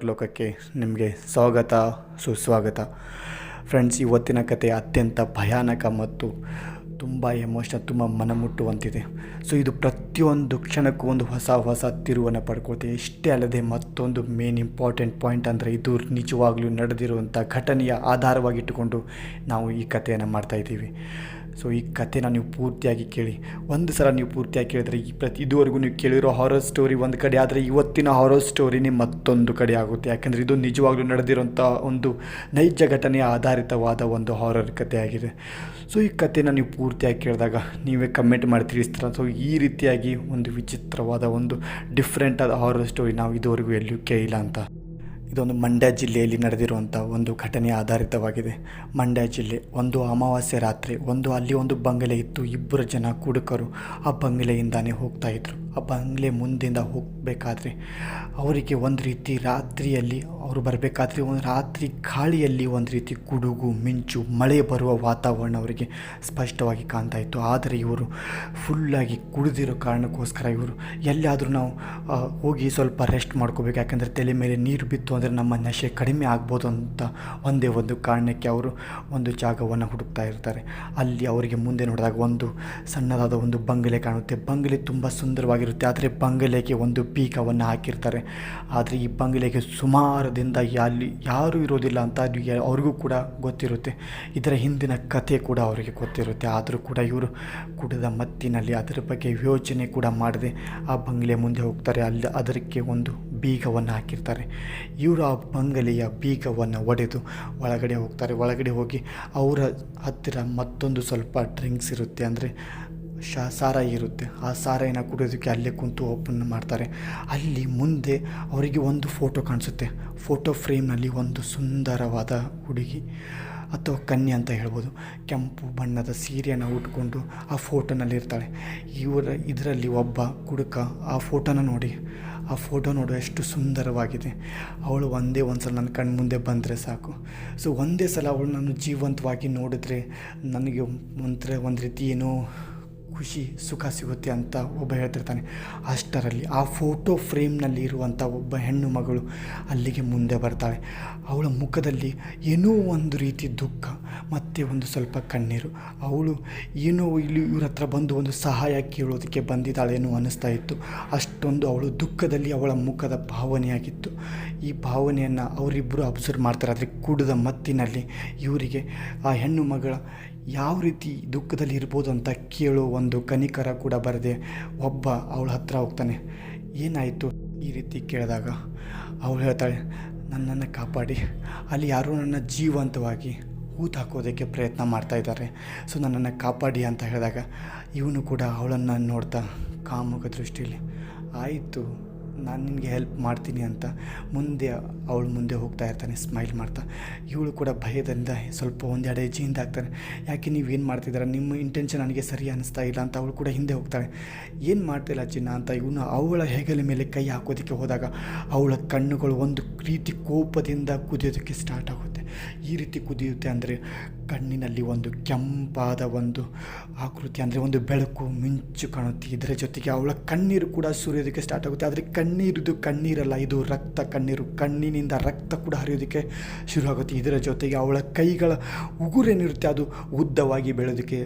Horror ಲೋಕಕ್ಕೆ ನಿಮಗೆ ಸ್ವಾಗತ, ಸುಸ್ವಾಗತ. ಫ್ರೆಂಡ್ಸ್ ಇವತ್ತಿನ ಕತೆ ಅತ್ಯಂತ ಭಯಾನಕ ಮತ್ತು ತುಂಬ ಎಮೋಷನಲ್ ತುಂಬ ಮನಮುಟ್ಟುವಂತಿದೆ. ಸೊ ಇದು ಪ್ರತಿಯೊಂದು ಕ್ಷಣಕ್ಕೂ ಒಂದು ಹೊಸ ಹೊಸ ತಿರುವನ್ನು ಪಡ್ಕೊಳ್ತೀವಿ ಇಷ್ಟೇ ಅಲ್ಲದೆ ಮತ್ತೊಂದು ಮೇನ್ ಇಂಪಾರ್ಟೆಂಟ್ ಪಾಯಿಂಟ್ ಅಂದರೆ ಇದು ನಿಜವಾಗ್ಲೂ ನಡೆದಿರುವಂಥ ಘಟನೆಯ ಆಧಾರವಾಗಿಟ್ಟುಕೊಂಡು ನಾವು ಈ ಕಥೆಯನ್ನು ಮಾಡ್ತಾಯಿದ್ದೀವಿ ಸೊ ಈ ಕಥೆನ ನೀವು ಪೂರ್ತಿಯಾಗಿ ಕೇಳಿ. ಒಂದು ಸಲ ನೀವು ಪೂರ್ತಿಯಾಗಿ ಕೇಳಿದರೆ ಈ ಪ್ರತಿ ಇದುವರೆಗೂ ನೀವು ಕೇಳಿರೋ ಹಾರರ್ ಸ್ಟೋರಿ ಒಂದು ಕಡೆ ಆದರೆ ಇವತ್ತಿನ ಹಾರರ್ ಸ್ಟೋರಿನೇ ಮತ್ತೊಂದು ಕಡೆ ಆಗುತ್ತೆ. ಯಾಕೆಂದರೆ ಇದು ನಿಜವಾಗ್ಲೂ ನಡೆದಿರುವಂಥ ಒಂದು ನೈಜ ಘಟನೆಯ ಆಧಾರಿತವಾದ ಒಂದು ಹಾರರ್ ಕಥೆಯಾಗಿದೆ. ಸೊ ಈ ಕಥೆನ ನೀವು ಪೂರ್ತಿಯಾಗಿ ಕೇಳಿದಾಗ ನೀವೇ ಕಮೆಂಟ್ ಮಾಡಿ ತಿಳಿಸ್ತೀರ? ಸೊ ಈ ರೀತಿಯಾಗಿ ಒಂದು ವಿಚಿತ್ರವಾದ ಒಂದು ಡಿಫ್ರೆಂಟಾದ ಹಾರರ್ ಸ್ಟೋರಿ ನಾವು ಇದುವರೆಗೂ ಎಲ್ಲಿಯೂ ಕೇಳಿಲ್ಲ ಅಂತ. ಇದೊಂದು ಮಂಡ್ಯ ಜಿಲ್ಲೆಯಲ್ಲಿ ನಡೆದಿರುವಂಥ ಒಂದು ಘಟನೆ ಆಧಾರಿತವಾಗಿದೆ. ಮಂಡ್ಯ ಜಿಲ್ಲೆ ಒಂದು ಅಮಾವಾಸ್ಯೆ ರಾತ್ರಿ ಒಂದು ಅಲ್ಲಿ ಒಂದು ಬಂಗಲೆ ಇತ್ತು. ಇಬ್ಬರು ಜನ ಕುಡುಕರು ಆ ಬಂಗಲೆಯಿಂದಾನೇ ಹೋಗ್ತಾ ಇದ್ರು. ಆ ಬಂಗಲೆ ಮುಂದಿಂದ ಹೋಗಬೇಕಾದ್ರೆ ಅವರಿಗೆ ಒಂದು ರೀತಿ ರಾತ್ರಿಯಲ್ಲಿ ಅವರು ಬರಬೇಕಾದ್ರೆ ಒಂದು ರಾತ್ರಿ ಗಾಳಿಯಲ್ಲಿ ಒಂದು ರೀತಿ ಗುಡುಗು ಮಿಂಚು, ಮಳೆ ಬರುವ ವಾತಾವರಣ ಅವರಿಗೆ ಸ್ಪಷ್ಟವಾಗಿ ಕಾಣ್ತಾ ಇತ್ತು. ಆದರೆ ಇವರು ಫುಲ್ಲಾಗಿ ಕುಡಿದಿರೋ ಕಾರಣಕ್ಕೋಸ್ಕರ ಇವರು ಎಲ್ಲಾದರೂ ನಾವು ಹೋಗಿ ಸ್ವಲ್ಪ ರೆಸ್ಟ್ ಮಾಡ್ಕೋಬೇಕು. ಯಾಕಂದರೆ ತಲೆ ಮೇಲೆ ನೀರು ಬಿತ್ತು ಅಂದರೆ ನಮ್ಮ ನಶೆ ಕಡಿಮೆ ಆಗ್ಬೋದು ಅಂತ ಒಂದೇ ಒಂದು ಕಾರಣಕ್ಕೆ ಅವರು ಒಂದು ಜಾಗವನ್ನು ಹುಡುಕ್ತಾ ಇರ್ತಾರೆ. ಅಲ್ಲಿ ಅವರಿಗೆ ಮುಂದೆ ನೋಡಿದಾಗ ಒಂದು ಸಣ್ಣದಾದ ಒಂದು ಬಂಗಲೆ ಕಾಣುತ್ತೆ. ಬಂಗಲೆ ತುಂಬ ಸುಂದರವಾಗಿರುತ್ತೆ ಆದರೆ ಬಂಗಲೆಗೆ ಒಂದು ಬೀಗವನ್ನು ಹಾಕಿರ್ತಾರೆ. ಆದರೆ ಈ ಬಂಗಲೆಗೆ ಸುಮಾರದಿಂದ ಅಲ್ಲಿ ಯಾರೂ ಇರೋದಿಲ್ಲ ಅಂತ ಅವ್ರಿಗೂ ಕೂಡ ಗೊತ್ತಿರುತ್ತೆ. ಇದರ ಹಿಂದಿನ ಕಥೆ ಕೂಡ ಅವರಿಗೆ ಗೊತ್ತಿರುತ್ತೆ. ಆದರೂ ಕೂಡ ಇವರು ಕುಡದ ಮತ್ತಿನಲ್ಲಿ ಅದರ ಬಗ್ಗೆ ಯೋಚನೆ ಕೂಡ ಮಾಡದೆ ಆ ಬಂಗಲೆ ಮುಂದೆ ಹೋಗ್ತಾರೆ. ಅಲ್ಲಿ ಅದಕ್ಕೆ ಒಂದು ಬೀಗವನ್ನು ಹಾಕಿರ್ತಾರೆ. ಇವರು ಆ ಬಂಗಲೆಯ ಬೀಗವನ್ನು ಒಡೆದು ಒಳಗಡೆ ಹೋಗ್ತಾರೆ. ಒಳಗಡೆ ಹೋಗಿ ಅವರ ಹತ್ತಿರ ಮತ್ತೊಂದು ಸ್ವಲ್ಪ ಡ್ರಿಂಕ್ಸ್ ಇರುತ್ತೆ. ಅಂದರೆ ಶಾ ಸಾರಾಯಿ ಇರುತ್ತೆ. ಆ ಸಾರಾಯಿನ ಕುಡಿಯೋದಕ್ಕೆ ಅಲ್ಲೇ ಕುಂತು ಓಪನ್ ಮಾಡ್ತಾರೆ. ಅಲ್ಲಿ ಮುಂದೆ ಅವರಿಗೆ ಒಂದು ಫೋಟೋ ಕಾಣಿಸುತ್ತೆ. ಫೋಟೋ ಫ್ರೇಮ್ನಲ್ಲಿ ಒಂದು ಸುಂದರವಾದ ಹುಡುಗಿ ಅಥವಾ ಕನ್ಯೆ ಅಂತ ಹೇಳ್ಬೋದು. ಕೆಂಪು ಬಣ್ಣದ ಸೀರೆಯನ್ನು ಉಟ್ಕೊಂಡು ಆ ಫೋಟೋನಲ್ಲಿ ಇರ್ತಾಳೆ. ಇವರ, ಇದರಲ್ಲಿ ಒಬ್ಬ ಕುಡುಕ ಆ ಫೋಟೋನ ನೋಡಿ. ಆ ಫೋಟೋ ನೋಡು ಎಷ್ಟು ಸುಂದರವಾಗಿದೆ. ಅವಳು ಒಂದೇ ಒಂದು ಸಲ ನನ್ನ ಕಣ್ಣು ಮುಂದೆ ಬಂದರೆ ಸಾಕು. ಸೊ ಒಂದೇ ಸಲ ಅವಳು ನಾನು ಜೀವಂತವಾಗಿ ನೋಡಿದ್ರೆ ನನಗೆ ಒಂಥರ ಒಂದು ರೀತಿ ಏನೋ ಖುಷಿ, ಸುಖ ಸಿಗುತ್ತೆ ಅಂತ ಒಬ್ಬ ಹೇಳ್ತಿರ್ತಾನೆ. ಅಷ್ಟರಲ್ಲಿ ಆ ಫೋಟೋ ಫ್ರೇಮ್ನಲ್ಲಿ ಇರುವಂಥ ಒಬ್ಬ ಹೆಣ್ಣು ಮಗಳು ಅಲ್ಲಿಗೆ ಮುಂದೆ ಬರ್ತಾಳೆ. ಅವಳ ಮುಖದಲ್ಲಿ ಏನೋ ಒಂದು ರೀತಿ ದುಃಖ, ಮತ್ತು ಒಂದು ಸ್ವಲ್ಪ ಕಣ್ಣೀರು. ಅವಳು ಏನೋ ಇಲ್ಲಿ ಇವ್ರ ಹತ್ರ ಬಂದು ಒಂದು ಸಹಾಯ ಕೇಳೋದಕ್ಕೆ ಬಂದಿದ್ದಾಳೇನೋ ಅನ್ನಿಸ್ತಾ ಇತ್ತು. ಅಷ್ಟೊಂದು ಅವಳು ದುಃಖದಲ್ಲಿ ಅವಳ ಮುಖದ ಭಾವನೆಯಾಗಿತ್ತು. ಈ ಭಾವನೆಯನ್ನು ಅವರಿಬ್ಬರು ಅಬ್ಸರ್ವ್ ಮಾಡ್ತಾರೆ. ಆದರೆ ಕುಡಿದ ಮತ್ತಿನಲ್ಲಿ ಇವರಿಗೆ ಆ ಹೆಣ್ಣು ಮಗಳ ಯಾವ ರೀತಿ ದುಃಖದಲ್ಲಿ ಇರ್ಬೋದು ಅಂತ ಕೇಳೋ ಒಂದು ಕನಿಕರ ಕೂಡ ಬರದೆ ಒಬ್ಬ ಅವಳ ಹತ್ರ ಹೋಗ್ತಾನೆ. ಏನಾಯಿತು? ಈ ರೀತಿ ಕೇಳಿದಾಗ ಅವಳು ಹೇಳ್ತಾಳೆ, ನನ್ನನ್ನು ಕಾಪಾಡಿ. ಅಲ್ಲಿ ಯಾರೋ ನನ್ನ ಜೀವಂತವಾಗಿ ಹೂತು ಹಾಕೋದಕ್ಕೆ ಪ್ರಯತ್ನ ಮಾಡ್ತಾ ಇದ್ದಾರೆ. ಸೊ, ನನ್ನನ್ನು ಕಾಪಾಡಿ ಅಂತ ಹೇಳಿದಾಗ ಇವನು ಕೂಡ ಅವಳನ್ನು ನೋಡ್ತಾ ಕಾಮುಕ ದೃಷ್ಟಿಯಲ್ಲಿ, ಆಯಿತು ನಾನು ನಿನಗೆ ಹೆಲ್ಪ್ ಮಾಡ್ತೀನಿ ಅಂತ ಮುಂದೆ ಅವಳು ಮುಂದೆ ಹೋಗ್ತಾ ಇರ್ತಾನೆ ಸ್ಮೈಲ್ ಮಾಡ್ತಾ. ಇವಳು ಕೂಡ ಭಯದಿಂದ ಸ್ವಲ್ಪ ಒಂದೆರಡು ಹೆಜ್ಜೆ ಹಿಂದೆ ಆಗ್ತಾನೆ. ಯಾಕೆ ನೀವು ಏನು ಮಾಡ್ತಿದ್ದೀರ? ನಿಮ್ಮ ಇಂಟೆನ್ಷನ್ ನನಗೆ ಸರಿ ಅನ್ನಿಸ್ತಾ ಇಲ್ಲ ಅಂತ ಅವಳು ಕೂಡ ಹಿಂದೆ ಹೋಗ್ತಾಳೆ. ಏನು ಮಾಡ್ತಿಲ್ಲ ಚಿನ್ನ ಅಂತ ಇವನು ಅವಳ ಹೆಗಲ ಮೇಲೆ ಕೈ ಹಾಕೋದಕ್ಕೆ ಹೋದಾಗ ಅವಳ ಕಣ್ಣುಗಳು ಒಂದು ರೀತಿ ಕೋಪದಿಂದ ಕುದಿಯೋದಕ್ಕೆ ಸ್ಟಾರ್ಟ್ ಆಗುತ್ತೆ. ಈ ರೀತಿ ಕುದಿಯುತ್ತೆ ಅಂದರೆ ಕಣ್ಣಿನಲ್ಲಿ ಒಂದು ಕೆಂಪಾದ ಒಂದು ಆಕೃತಿ, ಅಂದರೆ ಒಂದು ಬೆಳಕು ಮಿಂಚು ಕಾಣುತ್ತೆ. ಇದರ ಜೊತೆಗೆ ಅವಳ ಕಣ್ಣೀರು ಕೂಡ ಸುರಿಯೋದಕ್ಕೆ ಸ್ಟಾರ್ಟ್ ಆಗುತ್ತೆ. ಆದರೆ ಕಣ್ಣೀರಿದು ಕಣ್ಣೀರಲ್ಲ, ಇದು ರಕ್ತ ಕಣ್ಣೀರು. ಕಣ್ಣಿನಿಂದ ರಕ್ತ ಕೂಡ ಹರಿಯೋದಕ್ಕೆ ಶುರುವಾಗುತ್ತೆ ಇದರ ಜೊತೆಗೆ ಅವಳ ಕೈಗಳ ಉಗುರೇನಿರುತ್ತೆ ಅದು ಉದ್ದವಾಗಿ ಬೆಳೆಯೋದಕ್ಕೆ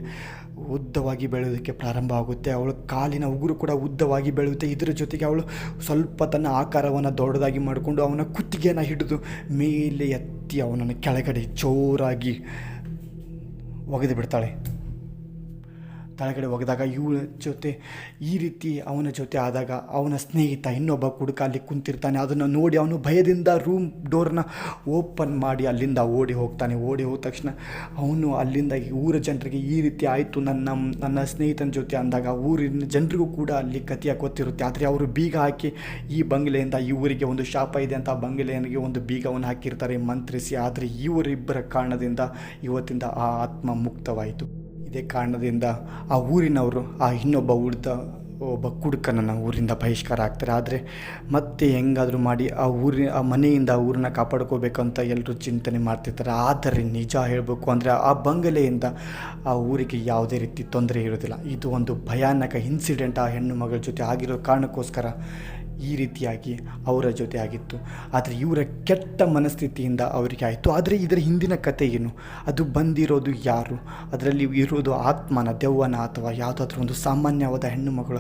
ಉದ್ದವಾಗಿ ಬೆಳೆಯೋದಕ್ಕೆ ಪ್ರಾರಂಭ ಆಗುತ್ತೆ. ಅವಳ ಕಾಲಿನ ಉಗುರು ಕೂಡ ಉದ್ದವಾಗಿ ಬೆಳೆಯುತ್ತೆ. ಇದರ ಜೊತೆಗೆ ಅವಳು ಸ್ವಲ್ಪ ತನ್ನ ಆಕಾರವನ್ನು ದೊಡ್ಡದಾಗಿ ಮಾಡಿಕೊಂಡು ಅವನ ಕುತ್ತಿಗೆಯನ್ನು ಹಿಡಿದು ಮೇಲೆ ಎತ್ತಿ ಅವನನ್ನು ಕೆಳಗಡೆ ಜೋರಾಗಿ ಒಗೆದು ಬಿಡ್ತಾಳೆ. ತಳಗಡೆ ಒಗೆದಾಗ ಇವಳ ಜೊತೆ ಈ ರೀತಿ ಅವನ ಜೊತೆ ಆದಾಗ ಅವನ ಸ್ನೇಹಿತ ಇನ್ನೊಬ್ಬ ಕುಡುಕ ಅಲ್ಲಿ ಕುಂತಿರ್ತಾನೆ. ಅದನ್ನು ನೋಡಿ ಅವನು ಭಯದಿಂದ ರೂಮ್ ಡೋರ್ನ ಓಪನ್ ಮಾಡಿ ಅಲ್ಲಿಂದ ಓಡಿ ಹೋಗ್ತಾನೆ. ಓಡಿ ಹೋದ ತಕ್ಷಣ ಅವನು ಅಲ್ಲಿಂದ ಊರ ಜನರಿಗೆ ಈ ರೀತಿ ಆಯಿತು. ನನ್ನ ನನ್ನ ಸ್ನೇಹಿತನ ಜೊತೆ ಅಂದಾಗ ಊರಿನ ಜನರಿಗೂ ಕೂಡ ಅಲ್ಲಿ ಕಥೆಯ ಗೊತ್ತಿರುತ್ತೆ. ಆದರೆ ಅವರು ಬೀಗ ಹಾಕಿ ಈ ಬಂಗಲೆಯಿಂದ ಈ ಊರಿಗೆ ಒಂದು ಶಾಪ ಇದೆ ಅಂತ ಬಂಗಲೆಯನಿಗೆ ಒಂದು ಬೀಗವನ್ನು ಹಾಕಿರ್ತಾರೆ, ಮಂತ್ರಿಸಿ. ಆದರೆ ಇವರಿಬ್ಬರ ಕಾರಣದಿಂದ ಇವತ್ತಿಂದ ಆ ಆತ್ಮ ಮುಕ್ತವಾಯಿತು. ಇದೇ ಕಾರಣದಿಂದ ಆ ಊರಿನವರು, ಆ ಇನ್ನೊಬ್ಬ ಉಳಿದ ಒಬ್ಬ ಕುಡುಕನನ್ನು ಊರಿಂದ ಬಹಿಷ್ಕಾರ ಆಗ್ತಾರೆ. ಆದರೆ ಮತ್ತೆ ಹೆಂಗಾದರೂ ಮಾಡಿ ಆ ಊರಿನ ಆ ಮನೆಯಿಂದ ಆ ಊರನ್ನ ಕಾಪಾಡ್ಕೋಬೇಕಂತ ಎಲ್ಲರೂ ಚಿಂತನೆ ಮಾಡ್ತಿರ್ತಾರೆ. ಆದರೆ ನಿಜ ಹೇಳಬೇಕು ಅಂದರೆ ಆ ಬಂಗಲೆಯಿಂದ ಆ ಊರಿಗೆ ಯಾವುದೇ ರೀತಿ ತೊಂದರೆ ಇರೋದಿಲ್ಲ ಇದು ಒಂದು ಭಯಾನಕ ಇನ್ಸಿಡೆಂಟ್ ಆ ಹೆಣ್ಣು ಮಗಳ ಜೊತೆ ಆಗಿರೋ ಕಾರಣಕ್ಕೋಸ್ಕರ ಈ ರೀತಿಯಾಗಿ ಅವರ ಜೊತೆ ಆಗಿತ್ತು ಆದರೆ ಇವರ ಕೆಟ್ಟ ಮನಸ್ಥಿತಿಯಿಂದ ಅವರಿಗೆ ಆಯಿತು. ಆದರೆ ಇದರ ಹಿಂದಿನ ಕತೆ ಏನು? ಅದು ಬಂದಿರೋದು ಯಾರು? ಅದರಲ್ಲಿ ಇರೋದು ಆತ್ಮನ, ದೆವ್ವನ ಅಥವಾ ಯಾವುದಾದ್ರೂ ಒಂದು ಸಾಮಾನ್ಯವಾದ ಹೆಣ್ಣು ಮಗಳು.